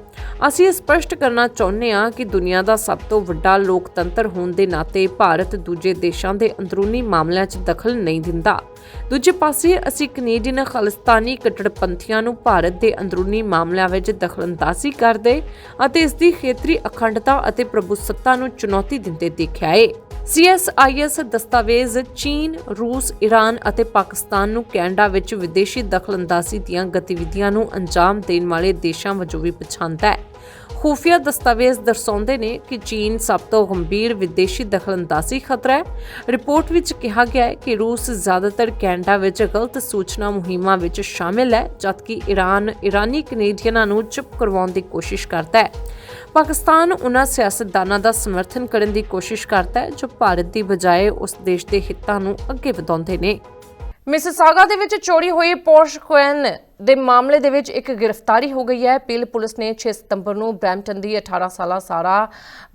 ਅਸੀਂ ਇਹ ਸਪਸ਼ਟ ਕਰਨਾ ਚਾਹੁੰਦੇ ਹਾਂ ਕਿ ਦੁਨੀਆ ਦਾ ਸਭ ਤੋਂ ਵੱਡਾ ਲੋਕਤੰਤਰ ਹੋਣ ਦੇ ਨਾਤੇ ਭਾਰਤ ਦੂਜੇ ਦੇਸ਼ਾਂ ਦੇ ਅੰਦਰੂਨੀ ਮਾਮਲਿਆਂ 'ਚ ਦਖਲ ਨਹੀਂ ਦਿੰਦਾ। ਦੂਜੇ ਪਾਸੇ ਅਸੀਂ ਕੈਨੇਡੀਅਨ ਖਾਲਿਸਤਾਨੀ ਕੱਟੜਪੰਥੀਆਂ ਨੂੰ ਭਾਰਤ ਦੇ ਅੰਦਰੂਨੀ ਮਾਮਲਿਆਂ ਵਿੱਚ ਦਖਲਅੰਦਾਜ਼ੀ ਕਰਦੇ ਅਤੇ ਇਸ ਦੀ ਖੇਤਰੀ ਅਖੰਡਤਾ ਅਤੇ ਪ੍ਰਭੂਸੱਤਾ ਨੂੰ ਚੁਣੌਤੀ ਦਿੰਦੇ ਦੇਖਿਆ ਏ। CSIS ਦਸਤਾਵੇਜ਼ ਚੀਨ, ਰੂਸ, ਈਰਾਨ ਅਤੇ ਪਾਕਿਸਤਾਨ ਨੂੰ ਕੈਨੇਡਾ ਵਿੱਚ ਵਿਦੇਸ਼ੀ ਦਖਲਅੰਦਾਜ਼ੀ ਦੀਆਂ ਗਤੀਵਿਧੀਆਂ ਨੂੰ ਅੰਜਾਮ ਦੇਣ ਵਾਲੇ ਦੇਸ਼ਾਂ ਵਜੋਂ ਵੀ ਪਛਾਣਦਾ ਹੈ। ਖੂਫੀਆ ਦਸਤਾਵੇਜ਼ ਦਰਸਾਉਂਦੇ ਨੇ ਕਿ ਚੀਨ ਸਭ ਤੋਂ ਗੰਭੀਰ ਵਿਦੇਸ਼ੀ ਦਖਲਅੰਦਾਜ਼ੀ ਖਤਰਾ ਹੈ। ਰਿਪੋਰਟ ਵਿੱਚ ਕਿਹਾ ਗਿਆ ਹੈ ਕਿ ਰੂਸ ਜ਼ਿਆਦਾਤਰ ਕੈਨੇਡਾ ਵਿੱਚ ਗਲਤ ਸੂਚਨਾ ਮੁਹਿੰਮਾਂ ਵਿੱਚ ਸ਼ਾਮਿਲ ਹੈ ਜਦਕਿ ਈਰਾਨ ਇਰਾਨੀ ਕੈਨੇਡੀਅਨਾਂ ਨੂੰ ਚੁੱਪ ਕਰਵਾਉਣ ਦੀ ਕੋਸ਼ਿਸ਼ ਕਰਦਾ ਹੈ। ਪਾਕਿਸਤਾਨ ਉਹਨਾਂ ਸਿਆਸਤਦਾਨਾਂ ਦਾ ਸਮਰਥਨ ਕਰਨ ਦੀ ਕੋਸ਼ਿਸ਼ ਕਰਦਾ ਹੈ, ਜੋ ਭਾਰਤ ਦੀ ਬਜਾਏ ਉਸ ਦੇਸ਼ ਦੇ ਹਿੱਤਾਂ ਨੂੰ ਅੱਗੇ ਵਧਾਉਂਦੇ ਨੇ। ਮਿਸਿਸਾਗਾ ਦੇ ਵਿੱਚ ਚੋਰੀ ਹੋਈ ਪੋਰਸ਼ ਕੁਐਨ ਦੇ ਮਾਮਲੇ ਦੇ ਵਿੱਚ ਇੱਕ ਗ੍ਰਿਫਤਾਰੀ ਹੋ ਗਈ ਹੈ। ਪੀਲ ਪੁਲਿਸ ਨੇ 6 ਸਤੰਬਰ ਨੂੰ ਬ੍ਰੈਂਪਟਨ ਦੀ 18 ਸਾਲਾ ਸਾਰਾ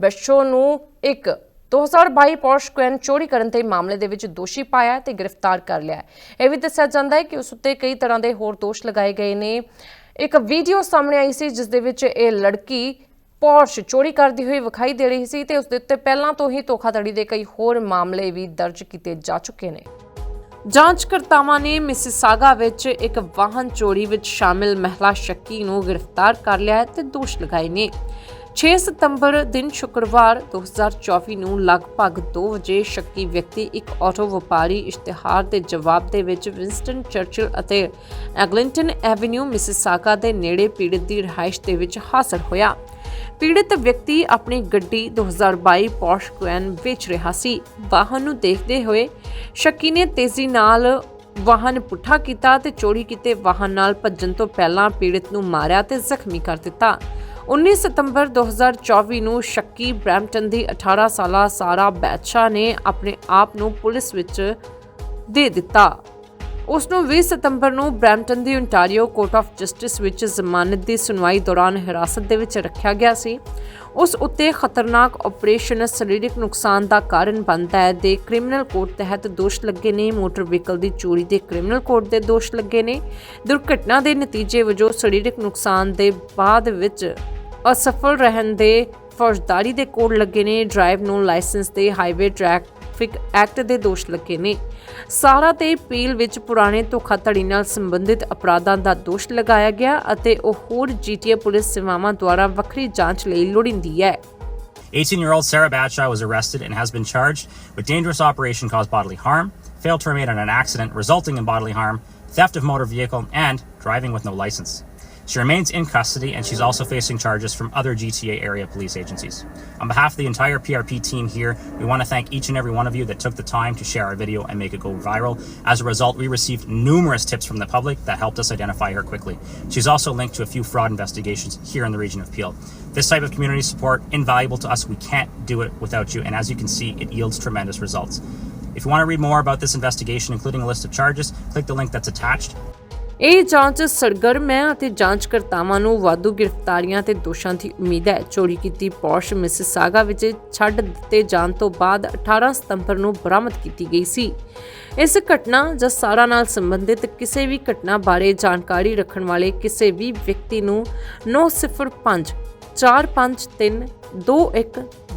ਬੈਸ਼ੋ ਨੂੰ ਇੱਕ 2022 ਪੋਰਸ਼ ਕੁਐਨ ਚੋਰੀ ਕਰਨ ਦੇ ਮਾਮਲੇ ਦੇ ਵਿੱਚ ਦੋਸ਼ੀ ਪਾਇਆ ਤੇ ਗ੍ਰਿਫਤਾਰ ਕਰ ਲਿਆ ਇਹ ਵੀ ਦੱਸਿਆ ਜਾਂਦਾ ਹੈ ਕਿ ਉਸ ਉੱਤੇ ਕਈ ਤਰ੍ਹਾਂ ਦੇ ਹੋਰ ਦੋਸ਼ ਲਗਾਏ ਗਏ ਨੇ। ਇੱਕ ਵੀਡੀਓ ਸਾਹਮਣੇ ਆਈ ਸੀ, ਜਿਸ ਦੇ ਵਿੱਚ ਇਹ ਲੜਕੀ ਪੋਰਸ਼ ਚੋਰੀ ਕਰਦੀ ਹੋਈ ਵਿਖਾਈ ਦੇ ਰਹੀ ਸੀ ਤੇ ਉਸ ਦੇ ਉੱਤੇ ਪਹਿਲਾਂ ਤੋਂ ਹੀ ਧੋਖਾਧੜੀ ਦੇ ਕਈ ਹੋਰ ਮਾਮਲੇ ਵੀ ਦਰਜ ਕੀਤੇ ਜਾ ਚੁੱਕੇ ਨੇ। ਜਾਂਚਕਰਤਾਵਾਂ ਨੇ ਮਿਸਿਸਾਗਾ ਵਿੱਚ ਇੱਕ ਵਾਹਨ ਚੋਰੀ ਵਿੱਚ ਸ਼ਾਮਿਲ ਮਹਿਲਾ ਸ਼ੱਕੀ ਨੂੰ ਗ੍ਰਿਫਤਾਰ ਕਰ ਲਿਆ ਹੈ ਤੇ ਦੋਸ਼ ਲਗਾਏ ਨੇ। 6 ਸਤੰਬਰ ਦਿਨ ਸ਼ੁੱਕਰਵਾਰ 2024 ਨੂੰ ਲਗਭਗ 2 ਵਜੇ ਸ਼ੱਕੀ ਵਿਅਕਤੀ ਇੱਕ ਆਟੋ ਵਪਾਰੀ ਇਸ਼ਤਿਹਾਰ ਦੇ ਜਵਾਬ ਦੇ ਵਿੱਚ ਵਿੰਸਟਨ ਚਰਚਿਲ ਅਤੇ ਐਗਲਿੰਟਨ ਐਵੇਨਿਊ ਮਿਸਿਸਾਗਾ ਦੇ ਨੇੜੇ ਪੀੜਤ ਦੀ ਰਿਹਾਇਸ਼ ਦੇ ਵਿੱਚ ਹਾਸਲ ਹੋਇਆ। ਪੀੜਤ ਵਿਅਕਤੀ ਆਪਣੀ ਗੱਡੀ 2022 ਪੋਰਸ਼ ਕੁਐਨ ਵੇਚ ਰਿਹਾ ਸੀ। ਵਾਹਨ ਨੂੰ ਦੇਖਦੇ ਹੋਏ ਸ਼ੱਕੀ ਨੇ ਤੇਜ਼ੀ ਨਾਲ ਵਾਹਨ ਪੁੱਠਾ ਕੀਤਾ ਤੇ ਚੋਰੀ ਕੀਤੇ ਵਾਹਨ ਨਾਲ ਭੱਜਣ ਤੋਂ ਪਹਿਲਾਂ ਪੀੜਤ ਨੂੰ ਮਾਰਿਆ ਤੇ ਜ਼ਖਮੀ ਕਰ ਦਿੱਤਾ। 19 ਸਤੰਬਰ 2024 ਨੂੰ ਸ਼ੱਕੀ ਬ੍ਰੈਂਪਟਨ ਦੀ 18 ਸਾਲਾ ਸਾਰਾ ਬੈਚਾ ਨੇ ਆਪਣੇ ਆਪ ਨੂੰ ਪੁਲਿਸ ਵਿੱਚ ਦੇ ਦਿੱਤਾ। ਉਸ ਨੂੰ 20 ਸਤੰਬਰ ਨੂੰ ਬ੍ਰੈਂਪਟਨ ਦੀ ਓਨਟਾਰੀਓ ਕੋਰਟ ਆਫ ਜਸਟਿਸ ਵਿੱਚ ਜ਼ਮਾਨਤ ਦੀ ਸੁਣਵਾਈ ਦੌਰਾਨ ਹਿਰਾਸਤ ਦੇ ਵਿੱਚ ਰੱਖਿਆ ਗਿਆ ਸੀ। ਉਸ ਉੱਤੇ ਖਤਰਨਾਕ ਆਪਰੇਸ਼ਨ ਸਰੀਰਕ ਨੁਕਸਾਨ ਦਾ ਕਾਰਨ ਬਣਦਾ ਹੈ ਦੇ ਕ੍ਰਿਮੀਨਲ ਕੋਡ ਤਹਿਤ ਦੋਸ਼ ਲੱਗੇ ਨੇ। ਮੋਟਰ ਵਹੀਕਲ ਦੀ ਚੋਰੀ ਦੇ ਕ੍ਰਿਮੀਨਲ ਕੋਡ ਦੇ ਦੋਸ਼ ਲੱਗੇ ਨੇ। ਦੁਰਘਟਨਾ ਦੇ ਨਤੀਜੇ ਵਜੋਂ ਸਰੀਰਕ ਨੁਕਸਾਨ ਦੇ ਬਾਅਦ ਵਿੱਚ ਅਸਫਲ ਰਹਿਣ ਦੇ ਫੌਜਦਾਰੀ ਦੇ ਕੋਡ ਲੱਗੇ ਨੇ। ਡਰਾਈਵ ਨੂੰ ਲਾਇਸੈਂਸ ਦੇ ਹਾਈਵੇ ਟਰੈਕ ਟ੍ਰੈਫਿਕ ਐਕਟ ਦੇ ਦੋਸ਼ ਲੱਗੇ ਨੇ ਸਾਰਾ ਤੇ ਪੀਲ ਵਿੱਚ ਪੁਰਾਣੇ ਧੋਖਾਧੜੀ ਨਾਲ ਸੰਬੰਧਿਤ ਅਪਰਾਧਾਂ ਦਾ ਦੋਸ਼ ਲਗਾਇਆ ਗਿਆ ਅਤੇ ਉਹ ਹੋਰ ਜੀਟੀਏ ਪੁਲਿਸ ਸੇਵਾਵਾਂ ਦੁਆਰਾ ਵੱਖਰੀ ਜਾਂਚ ਲਈ ਲੋੜੀਂਦੀ ਹੈ 18 year old Sarah Batshaw was arrested and has been charged with dangerous operation caused bodily harm, failed to remain in an accident resulting in bodily harm, theft of motor vehicle, and driving with no license. She remains in custody and she's also facing charges from other GTA area police agencies. On behalf of the entire PRP team here, we want to thank each and every one of you that took the time to share our video and make it go viral. As a result, we received numerous tips from the public that helped us identify her quickly. She's also linked to a few fraud investigations here in the region of Peel. This type of community support, invaluable to us. We can't do it without you. And as you can see, it yields tremendous results. If you want to read more about this investigation, including a list of charges, click the link that's attached. ਇਹ ਜਾਂਚ ਸਰਗਰਮ ਹੈ ਅਤੇ ਜਾਂਚਕਰਤਾਵਾਂ ਨੂੰ ਵਾਧੂ ਗ੍ਰਿਫਤਾਰੀਆਂ ਤੇ ਦੋਸ਼ਾਂ ਦੀ ਉਮੀਦ ਹੈ। ਚੋਰੀ ਕੀਤੀ ਪੌਸ਼ ਮਿਸਿਸਾਗਾ ਵਿੱਚ ਛੱਡ ਦਿੱਤੇ ਜਾਣ ਤੋਂ ਬਾਅਦ 18 ਸਤੰਬਰ ਨੂੰ ਬਰਾਮਦ ਕੀਤੀ ਗਈ ਸੀ। ਇਸ ਘਟਨਾ ਜਾਂ ਸਾਰਾ ਨਾਲ ਸੰਬੰਧਿਤ ਕਿਸੇ ਵੀ ਘਟਨਾ ਬਾਰੇ ਜਾਣਕਾਰੀ ਰੱਖਣ ਵਾਲੇ ਕਿਸੇ ਵੀ ਵਿਅਕਤੀ ਨੂੰ 905 453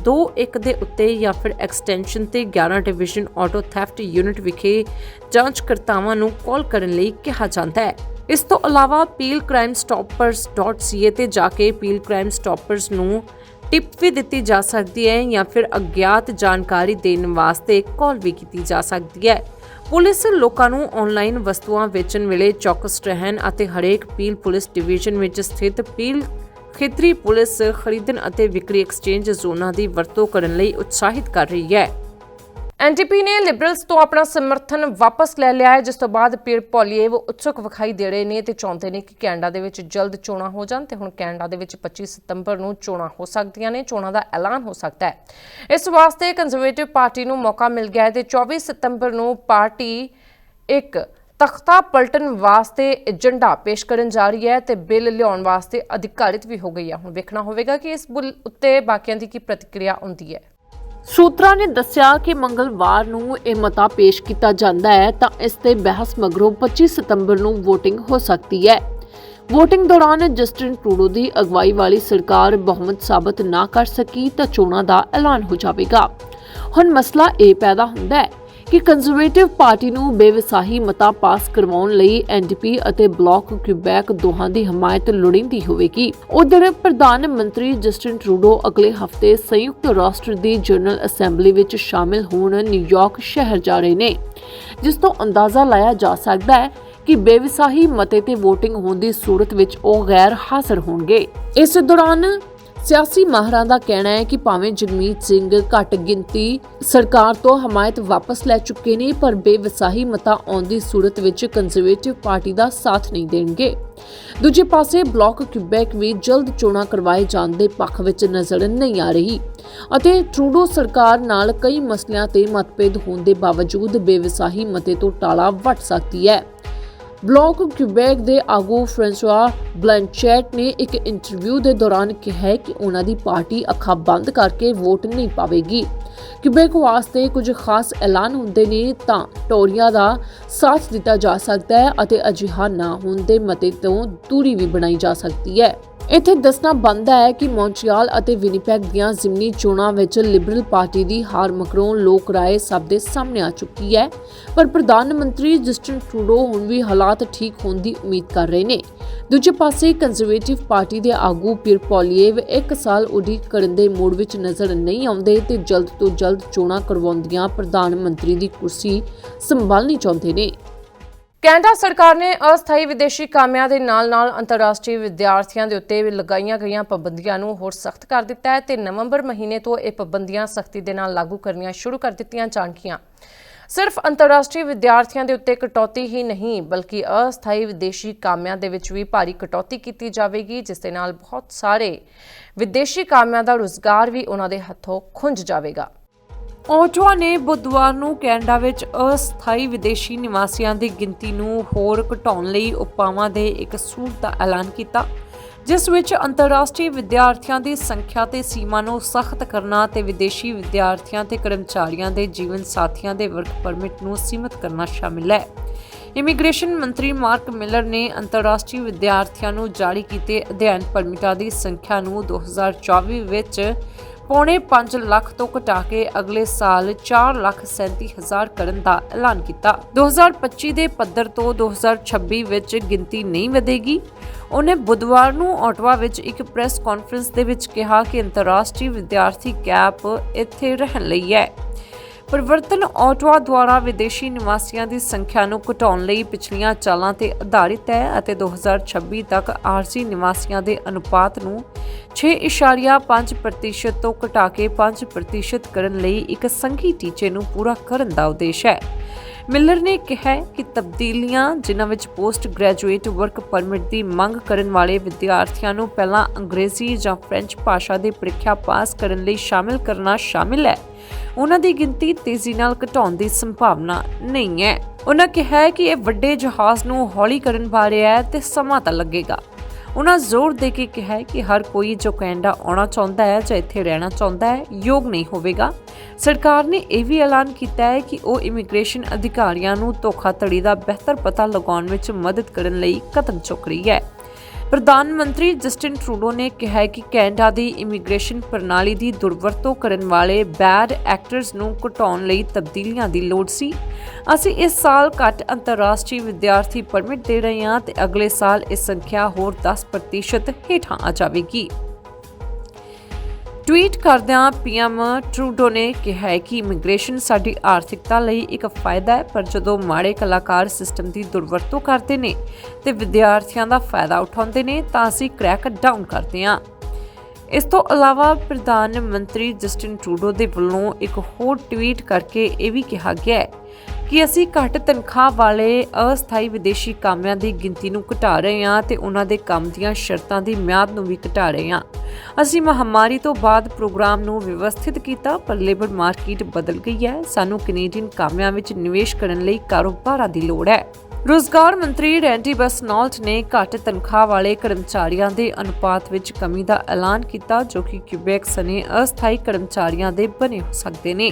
2121 ਦੇ ਉੱਤੇ ਜਾਂ ਫਿਰ ਐਕਸਟੈਂਸ਼ਨ ਤੇ 11 ਡਿਵੀਜ਼ਨ ਆਟੋ ਥੈਫਟ ਯੂਨਿਟ ਵਿਖੇ ਜਾਂਚਕਰਤਾਵਾਂ ਨੂੰ ਕਾਲ ਕਰਨ ਲਈ ਕਿਹਾ ਜਾਂਦਾ ਹੈ। ਇਸ ਤੋਂ ਇਲਾਵਾ peelcrimesstoppers.ca ਤੇ ਜਾ ਕੇ ਪੀਲ ਕ੍ਰਾਈਮ ਸਟਾਪਰਸ ਨੂੰ ਟਿਪ ਵੀ ਦਿੱਤੀ ਜਾ ਸਕਦੀ ਹੈ ਜਾਂ ਫਿਰ ਅਗਿਆਤ ਜਾਣਕਾਰੀ ਦੇਣ ਵਾਸਤੇ ਕਾਲ ਵੀ ਕੀਤੀ ਜਾ ਸਕਦੀ ਹੈ। ਪੁਲਿਸ ਲੋਕਾਂ ਨੂੰ ਆਨਲਾਈਨ ਵਸਤੂਆਂ ਵੇਚਣ ਵੇਲੇ ਚੌਕਸ ਰਹਿਣ ਅਤੇ ਹਰੇਕ ਪੀਲ ਪੁਲਿਸ ਡਿਵੀਜ਼ਨ ਵਿੱਚ ਸਥਿਤ ਪੀਲ ਖੇਤਰੀ ਪੁਲਿਸ ਖਰੀਦਣ ਅਤੇ ਵਿਕਰੀ ਐਕਸਚੇਂਜ ਜ਼ੋਨਾਂ ਦੀ ਵਰਤੋਂ ਕਰਨ ਲਈ ਉਤਸ਼ਾਹਿਤ ਕਰ ਰਹੀ ਹੈ। ਐਨਡੀਪੀ ਨੇ ਲਿਬਰਲਸ ਤੋਂ ਆਪਣਾ ਸਮਰਥਨ ਵਾਪਸ ਲੈ ਲਿਆ ਹੈ, ਜਿਸ ਤੋਂ ਬਾਅਦ ਪੀਰ ਪੋਲੀਏਵ ਉਤਸੁਕ ਵਿਖਾਈ ਦੇ ਰਹੇ ਨੇ ਤੇ ਚਾਹੁੰਦੇ ਨੇ ਕਿ ਕੈਨੇਡਾ ਦੇ ਵਿੱਚ ਜਲਦ ਚੋਣਾਂ ਹੋ ਜਾਣ ਤੇ ਹੁਣ ਕੈਨੇਡਾ ਦੇ ਵਿੱਚ 25 ਸਤੰਬਰ ਨੂੰ ਚੋਣਾਂ ਹੋ ਸਕਦੀਆਂ ਨੇ, ਚੋਣਾਂ ਦਾ ਐਲਾਨ ਹੋ ਸਕਦਾ ਹੈ। ਇਸ ਵਾਸਤੇ ਕੰਜ਼ਰਵੇਟਿਵ ਪਾਰਟੀ ਨੂੰ ਮੌਕਾ ਮਿਲ ਗਿਆ ਹੈ ਤੇ 24 ਸਤੰਬਰ ਨੂੰ ਪਾਰਟੀ ਇੱਕ ਤਖਤਾ ਪਲਟਨ ਵਾਸਤੇ ਏਜੰਡਾ ਪੇਸ਼ ਕਰਨ ਜਾ ਰਹੀ ਹੈ ਤੇ ਬਿੱਲ ਲਿਆਉਣ ਵਾਸਤੇ ਅਧਿਕਾਰਿਤ ਵੀ ਹੋ ਗਈ ਹੈ। ਹੁਣ ਵੇਖਣਾ ਹੋਵੇਗਾ ਕਿ ਇਸ ਬਿੱਲ ਉੱਤੇ ਬਾਕੀਆਂ ਦੀ ਕੀ ਪ੍ਰਤੀਕਿਰਿਆ ਹੁੰਦੀ ਹੈ। ਸੂਤਰਾਂ ਨੇ ਦੱਸਿਆ ਕਿ ਮੰਗਲਵਾਰ ਨੂੰ ਇਹ ਮਤਾ ਪੇਸ਼ ਕੀਤਾ ਜਾਂਦਾ ਹੈ ਤਾਂ ਇਸ ਤੇ ਬਹਿਸ ਮਗਰੋਂ 25 ਸਤੰਬਰ ਨੂੰ VOTING ਹੋ ਸਕਦੀ ਹੈ। VOTING ਦੌਰਾਨ ਜਸਟਿਨ ਟਰੂਡੋ ਦੀ ਅਗਵਾਈ ਵਾਲੀ ਸਰਕਾਰ ਬਹੁਮਤ ਸਾਬਤ ਨਾ ਕਰ ਸਕੀ ਤਾਂ ਚੋਣਾਂ ਦਾ ਐਲਾਨ ਹੋ ਜਾਵੇਗਾ। ਹੁਣ ਮਸਲਾ ਇਹ ਪੈਦਾ ਹੁੰਦਾ ਹੈ ਕਿ ਕੰਜ਼ਰਵੇਟਿਵ ਪਾਰਟੀ ਨੂੰ ਬੇਵਸਾਹੀ ਮਤਾ ਪਾਸ ਕਰਵਾਉਣ ਲਈ ਐਨਡੀਪੀ ਅਤੇ ਬਲਾਕ ਕਿਊਬੈਕ ਦੋਹਾਂ ਦੀ ਹਮਾਇਤ ਲੋੜੀਂਦੀ ਹੋਵੇਗੀ। ਉਧਰ ਪ੍ਰਧਾਨ ਮੰਤਰੀ ਜਸਟਿਨ ਟਰੂਡੋ ਅਗਲੇ ਹਫ਼ਤੇ ਸੰਯੁਕਤ ਰਾਸ਼ਟਰ ਦੀ ਜਨਰਲ ਅਸੈਂਬਲੀ ਵਿੱਚ ਸ਼ਾਮਿਲ ਹੋਣ ਨਿਊਯਾਰਕ ਸ਼ਹਿਰ ਜਾ ਰਹੇ ਨੇ, ਜਿਸ ਤੋਂ ਅੰਦਾਜ਼ਾ ਲਾਇਆ ਜਾ ਸਕਦਾ ਹੈ ਕਿ ਬੇਵਸਾਹੀ ਮਤੇ ਤੇ VOTING ਹੋਣ ਦੀ ਸੂਰਤ ਵਿੱਚ ਉਹ ਗੈਰ ਹਾਜ਼ਰ ਹੋਣਗੇ। ਇਸ ਦੌਰਾਨ ਸਿਆਸੀ ਮਾਹਰਾਂ ਦਾ ਕਹਿਣਾ ਹੈ ਕਿ ਭਾਵੇਂ ਜਗਮੀਤ ਸਿੰਘ ਘੱਟ ਗਿਣਤੀ ਸਰਕਾਰ ਤੋਂ ਹਮਾਇਤ ਵਾਪਸ ਲੈ ਚੁੱਕੇ ਨੇ, ਪਰ ਬੇਵਸਾਹੀ ਮਤਾ ਆਉਣ ਸੂਰਤ ਵਿੱਚ ਕੰਜ਼ਰਵੇਟਿਵ ਪਾਰਟੀ ਦਾ ਸਾਥ ਨਹੀਂ ਦੇਣਗੇ। ਦੂਜੇ ਪਾਸੇ ਬਲਾਕ ਕਿਊਬੈਕ ਵੀ ਜਲਦ ਚੋਣਾਂ ਕਰਵਾਏ ਜਾਣ ਦੇ ਪੱਖ ਵਿੱਚ ਨਜ਼ਰ ਨਹੀਂ ਆ ਰਹੀ ਅਤੇ ਟਰੂਡੋ ਸਰਕਾਰ ਨਾਲ ਕਈ ਮਸਲਿਆਂ ਤੇ ਮਤਭੇਦ ਹੋਣ ਦੇ ਬਾਵਜੂਦ ਬੇਵਸਾਹੀ ਮਤੇ ਤੋਂ ਟਾਲਾ ਵੱਟ ਸਕਦੀ ਹੈ। ਬਲੌਕ ਕਿਊਬੈਕ ਦੇ ਆਗੂ ਫ੍ਰਾਂਸਵਾ ਬਲੈਂਚੈਟ ਨੇ ਇੱਕ ਇੰਟਰਵਿਊ ਦੇ ਦੌਰਾਨ ਕਿਹਾ ਕਿ ਉਹਨਾਂ ਦੀ ਪਾਰਟੀ ਅੱਖਾਂ ਬੰਦ ਕਰਕੇ ਵੋਟ ਨਹੀਂ ਪਾਵੇਗੀ। ਕਿਊਬੈਕ ਵਾਸਤੇ ਕੁਝ ਖਾਸ ਐਲਾਨ ਹੁੰਦੇ ਨੇ ਤਾਂ ਟੋਰੀਆਂ ਦਾ ਸਾਥ ਦਿੱਤਾ ਜਾ ਸਕਦਾ ਹੈ ਅਤੇ ਅਜਿਹਾ ਨਾ ਹੋਣ ਦੇ ਮਤੇ ਤੋਂ ਦੂਰੀ ਵੀ ਬਣਾਈ ਜਾ ਸਕਦੀ ਹੈ। ਇੱਥੇ ਦੱਸਣਾ ਬਣਦਾ ਹੈ ਕਿ ਮੌਂਟਰੀਅਲ ਅਤੇ ਵਿਨੀਪੈਗ ਦੀਆਂ ਜ਼ਿਮਨੀ ਚੋਣਾਂ ਵਿੱਚ ਲਿਬਰਲ ਪਾਰਟੀ ਦੀ ਹਾਰ ਮਗਰੋਂ ਲੋਕ ਰਾਏ ਸਭ ਦੇ ਸਾਹਮਣੇ ਆ ਚੁੱਕੀ ਹੈ। ਪਰ ਪ੍ਰਧਾਨ ਮੰਤਰੀ ਜਸਟਿਨ ਟਰੂਡੋ ਹੁਣ ਵੀ ਹਾਲਾਤ ਠੀਕ ਹੋਣ ਦੀ ਉਮੀਦ ਕਰ ਰਹੇ ਨੇ। ਦੂਜੇ ਪਾਸੇ ਕੰਜ਼ਰਵੇਟਿਵ ਪਾਰਟੀ ਦੇ ਆਗੂ ਪੀਰ ਪੋਲੀਏਵ ਇੱਕ ਸਾਲ ਉਡੀਕ ਕਰਨ ਦੇ ਮੋੜ ਵਿੱਚ ਨਜ਼ਰ ਨਹੀਂ ਆਉਂਦੇ ਤੇ ਜਲਦ ਤੋਂ ਜਲਦ ਚੋਣਾਂ ਕਰਵਾਉਂਦੀਆਂ ਪ੍ਰਧਾਨ ਮੰਤਰੀ ਦੀ ਕੁਰਸੀ ਸੰਭਾਲਣੀ ਚਾਹੁੰਦੇ ਨੇ। ਕੈਨੇਡਾ ਸਰਕਾਰ ਨੇ ਅਸਥਾਈ ਵਿਦੇਸ਼ੀ ਕਾਮਿਆਂ ਦੇ ਨਾਲ-ਨਾਲ ਅੰਤਰਰਾਸ਼ਟਰੀ ਵਿਦਿਆਰਥੀਆਂ ਦੇ ਉੱਤੇ ਵੀ ਲਗਾਈਆਂ ਗਈਆਂ ਪਾਬੰਦੀਆਂ ਨੂੰ ਹੋਰ ਸਖਤ ਕਰ ਦਿੱਤਾ ਹੈ ਤੇ ਨਵੰਬਰ ਮਹੀਨੇ ਤੋਂ ਇਹ ਪਾਬੰਦੀਆਂ ਸਖਤੀ ਦੇ ਨਾਲ ਲਾਗੂ ਕਰਨੀਆਂ ਸ਼ੁਰੂ ਕਰ ਦਿੱਤੀਆਂ ਜਾਣਗੀਆਂ। ਸਿਰਫ ਅੰਤਰਰਾਸ਼ਟਰੀ ਵਿਦਿਆਰਥੀਆਂ ਦੇ ਉੱਤੇ ਕਟੌਤੀ ਹੀ ਨਹੀਂ, ਬਲਕਿ ਅਸਥਾਈ ਵਿਦੇਸ਼ੀ ਕਾਮਿਆਂ ਦੇ ਵਿੱਚ ਵੀ ਭਾਰੀ ਕਟੌਤੀ ਕੀਤੀ ਜਾਵੇਗੀ, ਜਿਸ ਦੇ ਨਾਲ ਬਹੁਤ ਸਾਰੇ ਵਿਦੇਸ਼ੀ ਕਾਮਿਆਂ ਦਾ ਰੁਜ਼ਗਾਰ ਵੀ ਉਹਨਾਂ ਦੇ ਹੱਥੋਂ ਖੁੰਝ ਜਾਵੇਗਾ। ਓਟਵਾ ਨੇ ਬੁੱਧਵਾਰ ਨੂੰ ਕੈਨੇਡਾ ਵਿੱਚ ਅਸਥਾਈ ਵਿਦੇਸ਼ੀ ਨਿਵਾਸੀਆਂ ਦੀ ਗਿਣਤੀ ਨੂੰ ਹੋਰ ਘਟਾਉਣ ਲਈ ਉਪਾਵਾਂ ਦੇ ਇੱਕ ਸੂਟ ਦਾ ਐਲਾਨ ਕੀਤਾ, ਜਿਸ ਵਿੱਚ ਅੰਤਰਰਾਸ਼ਟਰੀ ਵਿਦਿਆਰਥੀਆਂ ਦੀ ਸੰਖਿਆ ਤੇ ਸੀਮਾ ਨੂੰ ਸਖਤ ਕਰਨਾ ਤੇ ਵਿਦੇਸ਼ੀ ਵਿਦਿਆਰਥੀਆਂ ਤੇ ਕਰਮਚਾਰੀਆਂ ਦੇ ਜੀਵਨ ਸਾਥੀਆਂ ਦੇ ਵਰਕ ਪਰਮਿਟ ਨੂੰ ਸੀਮਿਤ ਕਰਨਾ ਸ਼ਾਮਿਲ ਹੈ। ਇਮੀਗ੍ਰੇਸ਼ਨ ਮੰਤਰੀ ਮਾਰਕ ਮਿਲਰ ਨੇ ਅੰਤਰਰਾਸ਼ਟਰੀ ਵਿਦਿਆਰਥੀਆਂ ਨੂੰ ਜਾਰੀ ਕੀਤੇ ਅਧਿਐਨ ਪਰਮਿਟਾਂ ਦੀ ਸੰਖਿਆ ਨੂੰ 2024 ਵਿੱਚ ਪੌਣੇ 5 ਲੱਖ ਤੋਂ ਘਟਾ ਕੇ ਅਗਲੇ ਸਾਲ 4 ਲੱਖ 37 ਹਜ਼ਾਰ ਕਰਨ ਦਾ ਐਲਾਨ ਕੀਤਾ। 2025 ਦੇ ਪੱਧਰ ਤੋਂ 2026 ਵਿੱਚ ਗਿਣਤੀ ਨਹੀਂ ਵਧੇਗੀ। ਉਹਨੇ ਬੁੱਧਵਾਰ ਨੂੰ ਆਟਵਾ ਵਿੱਚ ਇੱਕ ਪ੍ਰੈਸ ਕਾਨਫਰੰਸ ਦੇ ਵਿੱਚ ਕਿਹਾ ਕਿ ਅੰਤਰਰਾਸ਼ਟਰੀ ਵਿਦਿਆਰਥੀ ਕੈਪ ਇੱਥੇ ਰਹਿਣ ਲਈ ਹੈ। ਪਰਿਵਰਤਨ ਆਟਵਾ ਦੁਆਰਾ ਵਿਦੇਸ਼ੀ ਨਿਵਾਸੀਆਂ ਦੀ ਸੰਖਿਆ ਨੂੰ ਘਟਾਉਣ ਲਈ ਪਿਛਲੀਆਂ ਚਾਲਾਂ ਤੇ ਆਧਾਰਿਤ ਹੈ ਅਤੇ 2026 ਤੱਕ ਆਰਸੀ ਨਿਵਾਸੀਆਂ ਦੇ ਅਨੁਪਾਤ ਨੂੰ 6.5% ਤੋਂ ਘਟਾ ਕੇ 5% ਕਰਨ ਲਈ ਇੱਕ ਸੰਘੀ ਟੀਚੇ ਨੂੰ ਪੂਰਾ ਕਰਨ ਦਾ ਉਦੇਸ਼ ਹੈ। ਮਿਲਰ ਨੇ ਕਿਹਾ ਕਿ ਤਬਦੀਲੀਆਂ, ਜਿਨ੍ਹਾਂ ਵਿੱਚ ਪੋਸਟ ਗ੍ਰੈਜੂਏਟ ਵਰਕ ਪਰਮਿਟ ਦੀ ਮੰਗ ਕਰਨ ਵਾਲੇ ਵਿਦਿਆਰਥੀਆਂ ਨੂੰ ਪਹਿਲਾਂ ਅੰਗਰੇਜ਼ੀ ਜਾਂ ਫ੍ਰੈਂਚ ਭਾਸ਼ਾ ਦੀ ਪ੍ਰੀਖਿਆ ਪਾਸ ਕਰਨ ਲਈ ਸ਼ਾਮਿਲ ਕਰਨਾ ਸ਼ਾਮਿਲ ਹੈ। ਉਹਨਾਂ ਦੀ ਗਿਣਤੀ ਤੇਜ਼ੀ ਨਾਲ ਘਟਾਉਣ ਦੀ ਸੰਭਾਵਨਾ ਨਹੀਂ ਹੈ। ਉਹਨਾਂ ਕਿਹਾ ਕਿ ਇਹ ਵੱਡੇ ਜਹਾਜ਼ ਨੂੰ ਹੌਲੀ ਕਰਨ ਬਾਰੇ ਹੈ ਤੇ ਸਮਾਂ ਤਾਂ ਲੱਗੇਗਾ। ਉਹਨਾਂ ਜ਼ੋਰ ਦੇ ਕੇ ਕਿਹਾ ਕਿ ਹਰ ਕੋਈ ਜੋ ਕੈਨੇਡਾ ਆਉਣਾ ਚਾਹੁੰਦਾ ਹੈ ਜਾਂ ਇੱਥੇ ਰਹਿਣਾ ਚਾਹੁੰਦਾ ਹੈ, ਯੋਗ ਨਹੀਂ ਹੋਵੇਗਾ। ਸਰਕਾਰ ਨੇ ਇਹ ਵੀ ਐਲਾਨ ਕੀਤਾ ਹੈ ਕਿ ਉਹ ਇਮੀਗ੍ਰੇਸ਼ਨ ਅਧਿਕਾਰੀਆਂ ਨੂੰ ਧੋਖਾਧੜੀ ਦਾ ਬਿਹਤਰ ਪਤਾ ਲਗਾਉਣ ਵਿੱਚ ਮਦਦ ਕਰਨ ਲਈ ਕਦਮ ਚੁੱਕ ਰਹੀ ਹੈ। ਪ੍ਰਧਾਨ ਮੰਤਰੀ ਜਸਟਿਨ ਟਰੂਡੋ ਨੇ ਕਿਹਾ ਕਿ ਕੈਨੇਡਾ ਦੀ ਇਮੀਗ੍ਰੇਸ਼ਨ ਪ੍ਰਣਾਲੀ ਦੀ ਦੁਰਵਰਤੋਂ ਕਰਨ ਵਾਲੇ ਬੈਡ ਐਕਟਰਸ ਨੂੰ ਘਟਾਉਣ ਲਈ ਤਬਦੀਲੀਆਂ ਦੀ ਲੋੜ ਸੀ। ਅਸੀਂ ਇਸ ਸਾਲ ਘੱਟ ਅੰਤਰਰਾਸ਼ਟਰੀ ਵਿਦਿਆਰਥੀ ਪਰਮਿਟ ਦੇ ਰਹੇ ਹਾਂ ਤੇ ਅਗਲੇ ਸਾਲ ਇਹ ਸੰਖਿਆ ਹੋਰ 10% ਹੇਠਾਂ ਆ ਜਾਵੇਗੀ। ਟਵੀਟ ਕਰਦਿਆਂ ਪੀਐਮ ਟਰੂਡੋ ਨੇ ਕਿਹਾ ਹੈ ਕਿ ਇਮੀਗ੍ਰੇਸ਼ਨ ਸਾਡੀ ਆਰਥਿਕਤਾ ਲਈ ਇੱਕ ਫਾਇਦਾ ਹੈ, ਪਰ ਜਦੋਂ ਮਾੜੇ ਕਲਾਕਾਰ ਸਿਸਟਮ ਦੀ ਦੁਰਵਰਤੋਂ ਕਰਦੇ ਨੇ ਤੇ ਵਿਦਿਆਰਥੀਆਂ ਦਾ ਫਾਇਦਾ ਉਠਾਉਂਦੇ ਨੇ, ਤਾਂ ਅਸੀਂ ਕ੍ਰੈਕ ਡਾਊਨ ਕਰਦੇ ਹਾਂ। ਇਸ ਤੋਂ ਇਲਾਵਾ ਪ੍ਰਧਾਨ ਮੰਤਰੀ ਜਸਟਿਨ ਟਰੂਡੋ ਦੇ ਵੱਲੋਂ ਇੱਕ ਹੋਰ ਟਵੀਟ ਕਰਕੇ ਇਹ ਵੀ ਕਿਹਾ ਗਿਆ ਹੈ ਕਿ ਅਸੀਂ ਘੱਟ ਤਨਖਾਹ ਵਾਲੇ ਅਸਥਾਈ ਵਿਦੇਸ਼ੀ ਕਾਮਿਆਂ ਦੀ ਗਿਣਤੀ ਨੂੰ ਘਟਾ ਰਹੇ ਹਾਂ ਤੇ ਉਹਨਾਂ ਦੇ ਕੰਮ ਦੀਆਂ ਸ਼ਰਤਾਂ ਦੀ ਮਿਆਦ ਨੂੰ ਵੀ ਘਟਾ ਰਹੇ ਹਾਂ। ਅਸੀਂ ਮਹਾਮਾਰੀ ਤੋਂ ਬਾਅਦ ਪ੍ਰੋਗਰਾਮ ਨੂੰ ਵਿਵਸਥਿਤ ਕੀਤਾ, ਪਰ ਲੇਬਰ ਮਾਰਕੀਟ ਬਦਲ ਗਈ ਹੈ। ਸਾਨੂੰ ਕੈਨੇਡੀਅਨ ਕਾਮਿਆਂ ਵਿੱਚ ਨਿਵੇਸ਼ ਕਰਨ ਲਈ ਕਾਰੋਬਾਰਾਂ ਦੀ ਲੋੜ ਹੈ। ਰੋਜ਼ਗਾਰ ਮੰਤਰੀ ਰੈਂਡੀ ਬਸਨੌਲਟ ਨੇ ਘੱਟ ਤਨਖਾਹ ਵਾਲੇ ਕਰਮਚਾਰੀਆਂ ਦੇ ਅਨੁਪਾਤ ਵਿੱਚ ਕਮੀ ਦਾ ਐਲਾਨ ਕੀਤਾ, ਜੋ ਕਿ ਕਿਊਬੈਕ ਸਨੇ ਅਸਥਾਈ ਕਰਮਚਾਰੀਆਂ ਦੇ ਬਣੇ ਹੋ ਸਕਦੇ ਨੇ।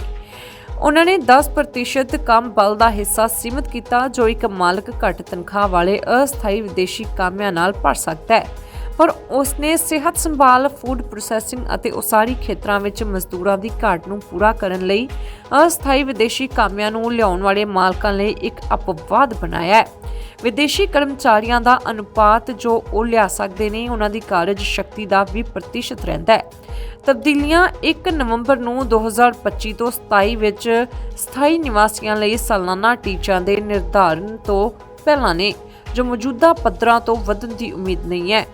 ਉਹਨਾਂ ਨੇ 10% ਕੰਮ ਬਲ ਦਾ ਹਿੱਸਾ ਸੀਮਿਤ ਕੀਤਾ, ਜੋ ਇੱਕ ਮਾਲਕ ਘੱਟ ਤਨਖਾਹ ਵਾਲੇ ਅਸਥਾਈ ਵਿਦੇਸ਼ੀ ਕਾਮਿਆਂ ਨਾਲ ਭਰ ਸਕਦਾ ਹੈ। ਪਰ ਉਸਨੇ ਸਿਹਤ ਸੰਭਾਲ ਫੂਡ ਪ੍ਰੋਸੈਸਿੰਗ ਅਤੇ ਉਸਾਰੀ ਖੇਤਰਾਂ ਵਿੱਚ ਮਜ਼ਦੂਰਾਂ ਦੀ ਘਾਟ ਨੂੰ ਪੂਰਾ ਕਰਨ ਲਈ ਅਸਥਾਈ ਵਿਦੇਸ਼ੀ ਕਾਮਿਆਂ ਨੂੰ ਲਿਆਉਣ ਵਾਲੇ ਮਾਲਕਾਂ ਲਈ ਇੱਕ ਅਪਵਾਦ ਬਣਾਇਆ ਹੈ। ਵਿਦੇਸ਼ੀ ਕਰਮਚਾਰੀਆਂ ਦਾ ਅਨੁਪਾਤ ਜੋ ਉਹ ਲਿਆ ਸਕਦੇ ਨੇ, ਉਹਨਾਂ ਦੀ ਕਾਰਜ ਸ਼ਕਤੀ ਦਾ 20% ਰਹਿੰਦਾ ਹੈ। ਤਬਦੀਲੀਆਂ 1 ਨਵੰਬਰ ਨੂੰ 2025 ਤੋਂ 27 ਵਿੱਚ ਸਥਾਈ ਨਿਵਾਸੀਆਂ ਲਈ ਸਾਲਾਨਾ ਟੀਚਿਆਂ ਦੇ ਨਿਰਧਾਰਨ ਤੋਂ ਪਹਿਲਾਂ ਨੇ। ਜੋ ਮੌਜੂਦਾ ਪੱਧਰਾਂ ਤੋਂ ਵਧਣ ਦੀ ਉਮੀਦ ਨਹੀਂ ਹੈ।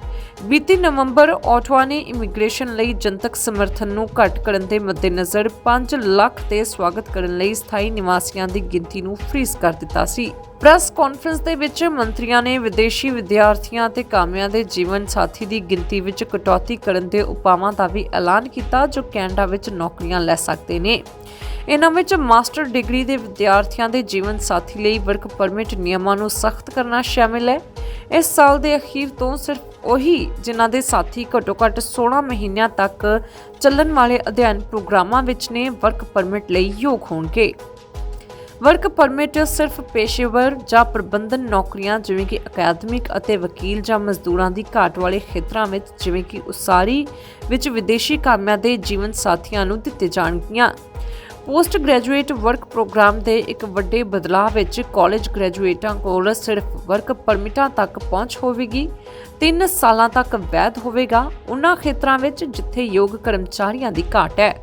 ਬੀਤੀ ਨਵੰਬਰ ਆਟਵਾ ਨੇ ਇਮੀਗ੍ਰੇਸ਼ਨ ਲਈ ਜਨਤਕ ਸਮਰਥਨ ਨੂੰ ਘੱਟ ਕਰਨ ਦੇ ਮੱਦੇਨਜ਼ਰ 5 ਲੱਖ ਤੇ ਸਵਾਗਤ ਕਰਨ ਲਈ ਸਥਾਈ ਨਿਵਾਸੀਆਂ ਦੀ ਗਿਣਤੀ ਨੂੰ ਫ੍ਰੀਜ਼ ਕਰ ਦਿੱਤਾ ਸੀ। ਪ੍ਰੈਸ ਕਾਨਫਰੰਸ ਦੇ ਵਿੱਚ ਮੰਤਰੀਆਂ ਨੇ ਵਿਦੇਸ਼ੀ ਵਿਦਿਆਰਥੀਆਂ ਤੇ ਕਾਮਿਆਂ ਦੇ ਜੀਵਨ ਸਾਥੀ ਦੀ ਗਿਣਤੀ ਵਿੱਚ ਕਟੌਤੀ ਕਰਨ ਦੇ ਉਪਾਵਾਂ ਦਾ ਵੀ ਐਲਾਨ ਕੀਤਾ, ਜੋ ਕੈਨੇਡਾ ਵਿੱਚ ਨੌਕਰੀਆਂ ਲੈ ਸਕਦੇ ਨੇ। ਇਹਨਾਂ ਵਿੱਚ ਮਾਸਟਰ ਡਿਗਰੀ ਦੇ ਵਿਦਿਆਰਥੀਆਂ ਦੇ ਜੀਵਨ ਸਾਥੀ ਲਈ ਵਰਕ ਪਰਮਿਟ ਨਿਯਮਾਂ ਨੂੰ ਸਖਤ ਕਰਨਾ ਸ਼ਾਮਿਲ ਹੈ। ਇਸ ਸਾਲ ਦੇ ਅਖੀਰ ਤੋਂ ਸਿਰਫ ਉਹੀ ਜਿਨ੍ਹਾਂ ਦੇ ਸਾਥੀ ਘੱਟੋ-ਘੱਟ 16 ਮਹੀਨਿਆਂ ਤੱਕ ਚੱਲਣ ਵਾਲੇ ਅਧਿਐਨ ਪ੍ਰੋਗਰਾਮਾਂ ਵਿੱਚ ਨੇ ਵਰਕ ਪਰਮਿਟ ਲਈ ਯੋਗ ਹੋਣਗੇ। ਵਰਕ ਪਰਮਿਟ ਸਿਰਫ ਪੇਸ਼ੇਵਰ ਜਾਂ ਪ੍ਰਬੰਧਨ ਨੌਕਰੀਆਂ ਜਿਵੇਂ ਕਿ ਅਕਾਦਮਿਕ ਅਤੇ ਵਕੀਲ ਜਾਂ ਮਜ਼ਦੂਰਾਂ ਦੀ ਘਾਟ ਵਾਲੇ ਖੇਤਰਾਂ ਵਿੱਚ ਜਿਵੇਂ ਕਿ ਉਸਾਰੀ ਵਿੱਚ ਵਿਦੇਸ਼ੀ ਕਾਮਿਆਂ ਦੇ ਜੀਵਨ ਸਾਥੀਆਂ ਨੂੰ ਦਿੱਤੇ ਜਾਣਗੀਆਂ। ਪੋਸਟ ਗ੍ਰੈਜੂਏਟ ਵਰਕ ਪ੍ਰੋਗਰਾਮ ਦੇ ਇੱਕ ਵੱਡੇ ਬਦਲਾਅ ਵਿੱਚ ਕਾਲਜ ਗ੍ਰੈਜੂਏਟਾਂ ਕੋਲ ਸਿਰਫ ਵਰਕ ਪਰਮਿਟਾਂ ਤੱਕ ਪਹੁੰਚ ਹੋਵੇਗੀ 3 ਸਾਲਾਂ ਤੱਕ ਵੈਧ ਹੋਵੇਗਾ ਉਹਨਾਂ ਖੇਤਰਾਂ ਵਿੱਚ ਜਿੱਥੇ ਯੋਗ ਕਰਮਚਾਰੀਆਂ ਦੀ ਘਾਟ ਹੈ।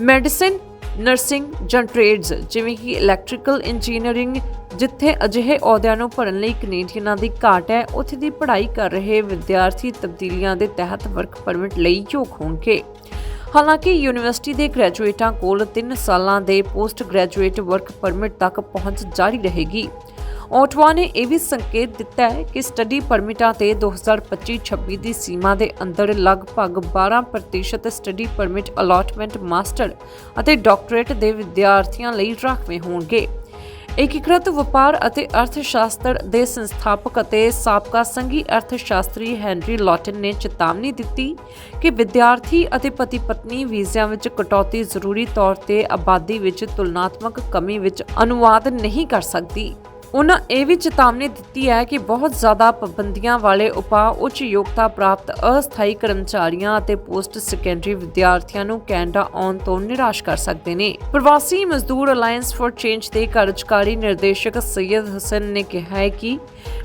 ਮੈਡੀਸਿਨ, ਨਰਸਿੰਗ ਜਾਂ ਟ੍ਰੇਡਸ ਜਿਵੇਂ ਕਿ ਇਲੈਕਟ੍ਰੀਕਲ ਇੰਜੀਨੀਅਰਿੰਗ, ਜਿੱਥੇ ਅਜਿਹੇ ਅਹੁਦਿਆਂ ਨੂੰ ਭਰਨ ਲਈ ਕੈਨੇਡੀਅਨਾਂ ਦੀ ਘਾਟ ਹੈ, ਉੱਥੇ ਦੀ ਪੜ੍ਹਾਈ ਕਰ ਰਹੇ ਵਿਦਿਆਰਥੀ ਤਬਦੀਲੀਆਂ ਦੇ ਤਹਿਤ ਵਰਕ ਪਰਮਿਟ ਲਈ ਯੋਗ ਹੋਣਗੇ। ਹਾਲਾਂਕਿ ਯੂਨੀਵਰਸਿਟੀ ਦੇ ਗ੍ਰੈਜੂਏਟਾਂ ਕੋਲ 3 ਸਾਲਾਂ ਦੇ ਪੋਸਟ ਗ੍ਰੈਜੂਏਟ ਵਰਕ ਪਰਮਿਟ ਤੱਕ ਪਹੁੰਚ ਜਾਰੀ ਰਹੇਗੀ। ਓਟਵਾ ਨੇ ਇਹ ਵੀ ਸੰਕੇਤ ਦਿੱਤਾ ਹੈ ਕਿ ਸਟੱਡੀ ਪਰਮਿਟਾਂ ਤੇ 2025-26 ਦੀ ਸੀਮਾ ਦੇ ਅੰਦਰ ਲਗਭਗ 12% ਸਟੱਡੀ ਪਰਮਿਟ ਅਲਾਟਮੈਂਟ ਮਾਸਟਰ ਅਤੇ ਡਾਕਟਰੇਟ ਦੇ ਵਿਦਿਆਰਥੀਆਂ ਲਈ ਰਾਖਵੇਂ ਹੋਣਗੇ। ਏਕੀਕ੍ਰਿਤ ਵਪਾਰ ਅਤੇ ਅਰਥਸ਼ਾਸਤਰ ਦੇ ਸੰਸਥਾਪਕ ਅਤੇ ਸਾਬਕਾ ਸੰਘੀ ਅਰਥਸ਼ਾਸਤਰੀ ਹੈਨਰੀ ਲਾਟਨ ਨੇ ਚੇਤਾਵਨੀ ਦਿੱਤੀ ਕਿ ਵਿਦਿਆਰਥੀ ਅਤੇ ਪਤੀ ਪਤਨੀ ਵੀਜ਼ਿਆਂ ਵਿੱਚ ਕਟੌਤੀ ਜ਼ਰੂਰੀ ਤੌਰ ਤੇ ਆਬਾਦੀ ਵਿੱਚ ਤੁਲਨਾਤਮਕ ਕਮੀ ਵਿੱਚ ਅਨੁਵਾਦ ਨਹੀਂ ਕਰ ਸਕਦੀ। ਉਹਨਾਂ ਇਹ ਵੀ ਚੇਤਾਵਨੀ ਦਿੱਤੀ ਹੈ ਕਿ ਬਹੁਤ ਜ਼ਿਆਦਾ ਪਾਬੰਦੀਆਂ ਵਾਲੇ ਉਪਾਅ ਉੱਚ ਯੋਗਤਾ ਪ੍ਰਾਪਤ ਅਸਥਾਈ ਕਰਮਚਾਰੀਆਂ ਅਤੇ ਪੋਸਟ ਸੈਕੰਡਰੀ ਵਿਦਿਆਰਥੀਆਂ ਨੂੰ ਕੈਨੇਡਾ ਆਉਣ ਤੋਂ ਨਿਰਾਸ਼ ਕਰ ਸਕਦੇ ਨੇ। ਪ੍ਰਵਾਸੀ ਮਜ਼ਦੂਰ ਅਲਾਈਅੰਸ ਫॉर ਚੇਂਜ ਦੇ ਕਾਰਜਕਾਰੀ ਨਿਰਦੇਸ਼ਕ ਸੈਯਦ ਹਸਨ ਨੇ ਕਿਹਾ ਹੈ ਕਿ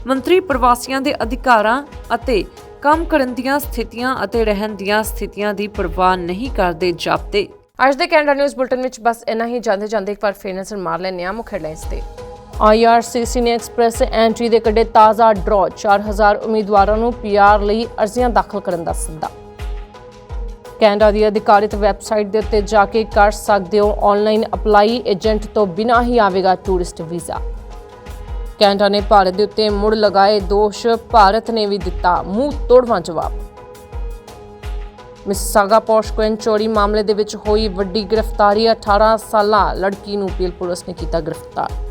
ਮੰਤਰੀ ਪ੍ਰਵਾਸੀਆਂ ਦੇ ਅਧਿਕਾਰਾਂ ਅਤੇ ਕੰਮ ਕਰਨ ਦੀਆਂ ਸਥਿਤੀਆਂ ਅਤੇ ਰਹਿਣ ਦੀਆਂ ਸਥਿਤੀਆਂ ਦੀ ਪਰਵਾਹ ਨਹੀਂ ਕਰਦੇ ਜਾਪਦੇ। ਅੱਜ ਦੇ ਕੈਨੇਡਾ ਨਿਊਜ਼ ਬੁਲਟਨ ਵਿੱਚ ਬਸ ਇੰਨਾ ਹੀ। ਜਾਂਦੇ ਜਾਂਦੇ ਇੱਕ ਵਾਰ ਫੇਰ ਨਜ਼ਰ ਮਾਰ ਲੈਂਦੇ ਹਾਂ ਮੁੱਖ ਹੈਡਲਾਈਨਸ ਤੇ। ਆਈਆਰਸੀਸੀ ਨੇ ਐਕਸਪ੍ਰੈਸ ਐਂਟਰੀ ਦੇ ਕੱਢੇ ਤਾਜ਼ਾ ਡਰਾਅ। 4000 ਉਮੀਦਵਾਰਾਂ ਨੂੰ ਪੀਆਰ ਲਈ ਅਰਜ਼ੀਆਂ ਦਾਖਲ ਕਰਨ ਦਾ ਸੱਦਾ। ਕੈਨੇਡਾ ਦੀ ਅਧਿਕਾਰਿਤ ਵੈਬਸਾਈਟ ਦੇ ਉੱਤੇ ਜਾ ਕੇ ਕਰ ਸਕਦੇ ਹੋ ਆਨਲਾਈਨ ਅਪਲਾਈ ਏਜੰਟ ਤੋਂ ਬਿਨਾਂ ਹੀ ਆਵੇਗਾ ਟੂਰਿਸਟ ਵੀਜ਼ਾ। ਕੈਨੇਡਾ ਨੇ ਭਾਰਤ ਦੇ ਉੱਤੇ ਮੁੜ ਲਗਾਏ ਦੋਸ਼, ਭਾਰਤ ਨੇ ਵੀ ਦਿੱਤਾ ਮੂੰਹ ਤੋੜਵਾਂ ਜਵਾਬ। ਮਿਸਿਸਾਗਾ ਪੋਸ਼ਕੋਇਨ ਚੋਰੀ ਮਾਮਲੇ ਦੇ ਵਿੱਚ ਹੋਈ ਵੱਡੀ ਗ੍ਰਿਫਤਾਰੀ 18 ਸਾਲਾ ਲੜਕੀ ਨੂੰ ਪੀਲ ਪੁਲਿਸ ਨੇ ਕੀਤਾ ਗ੍ਰਿਫਤਾਰ।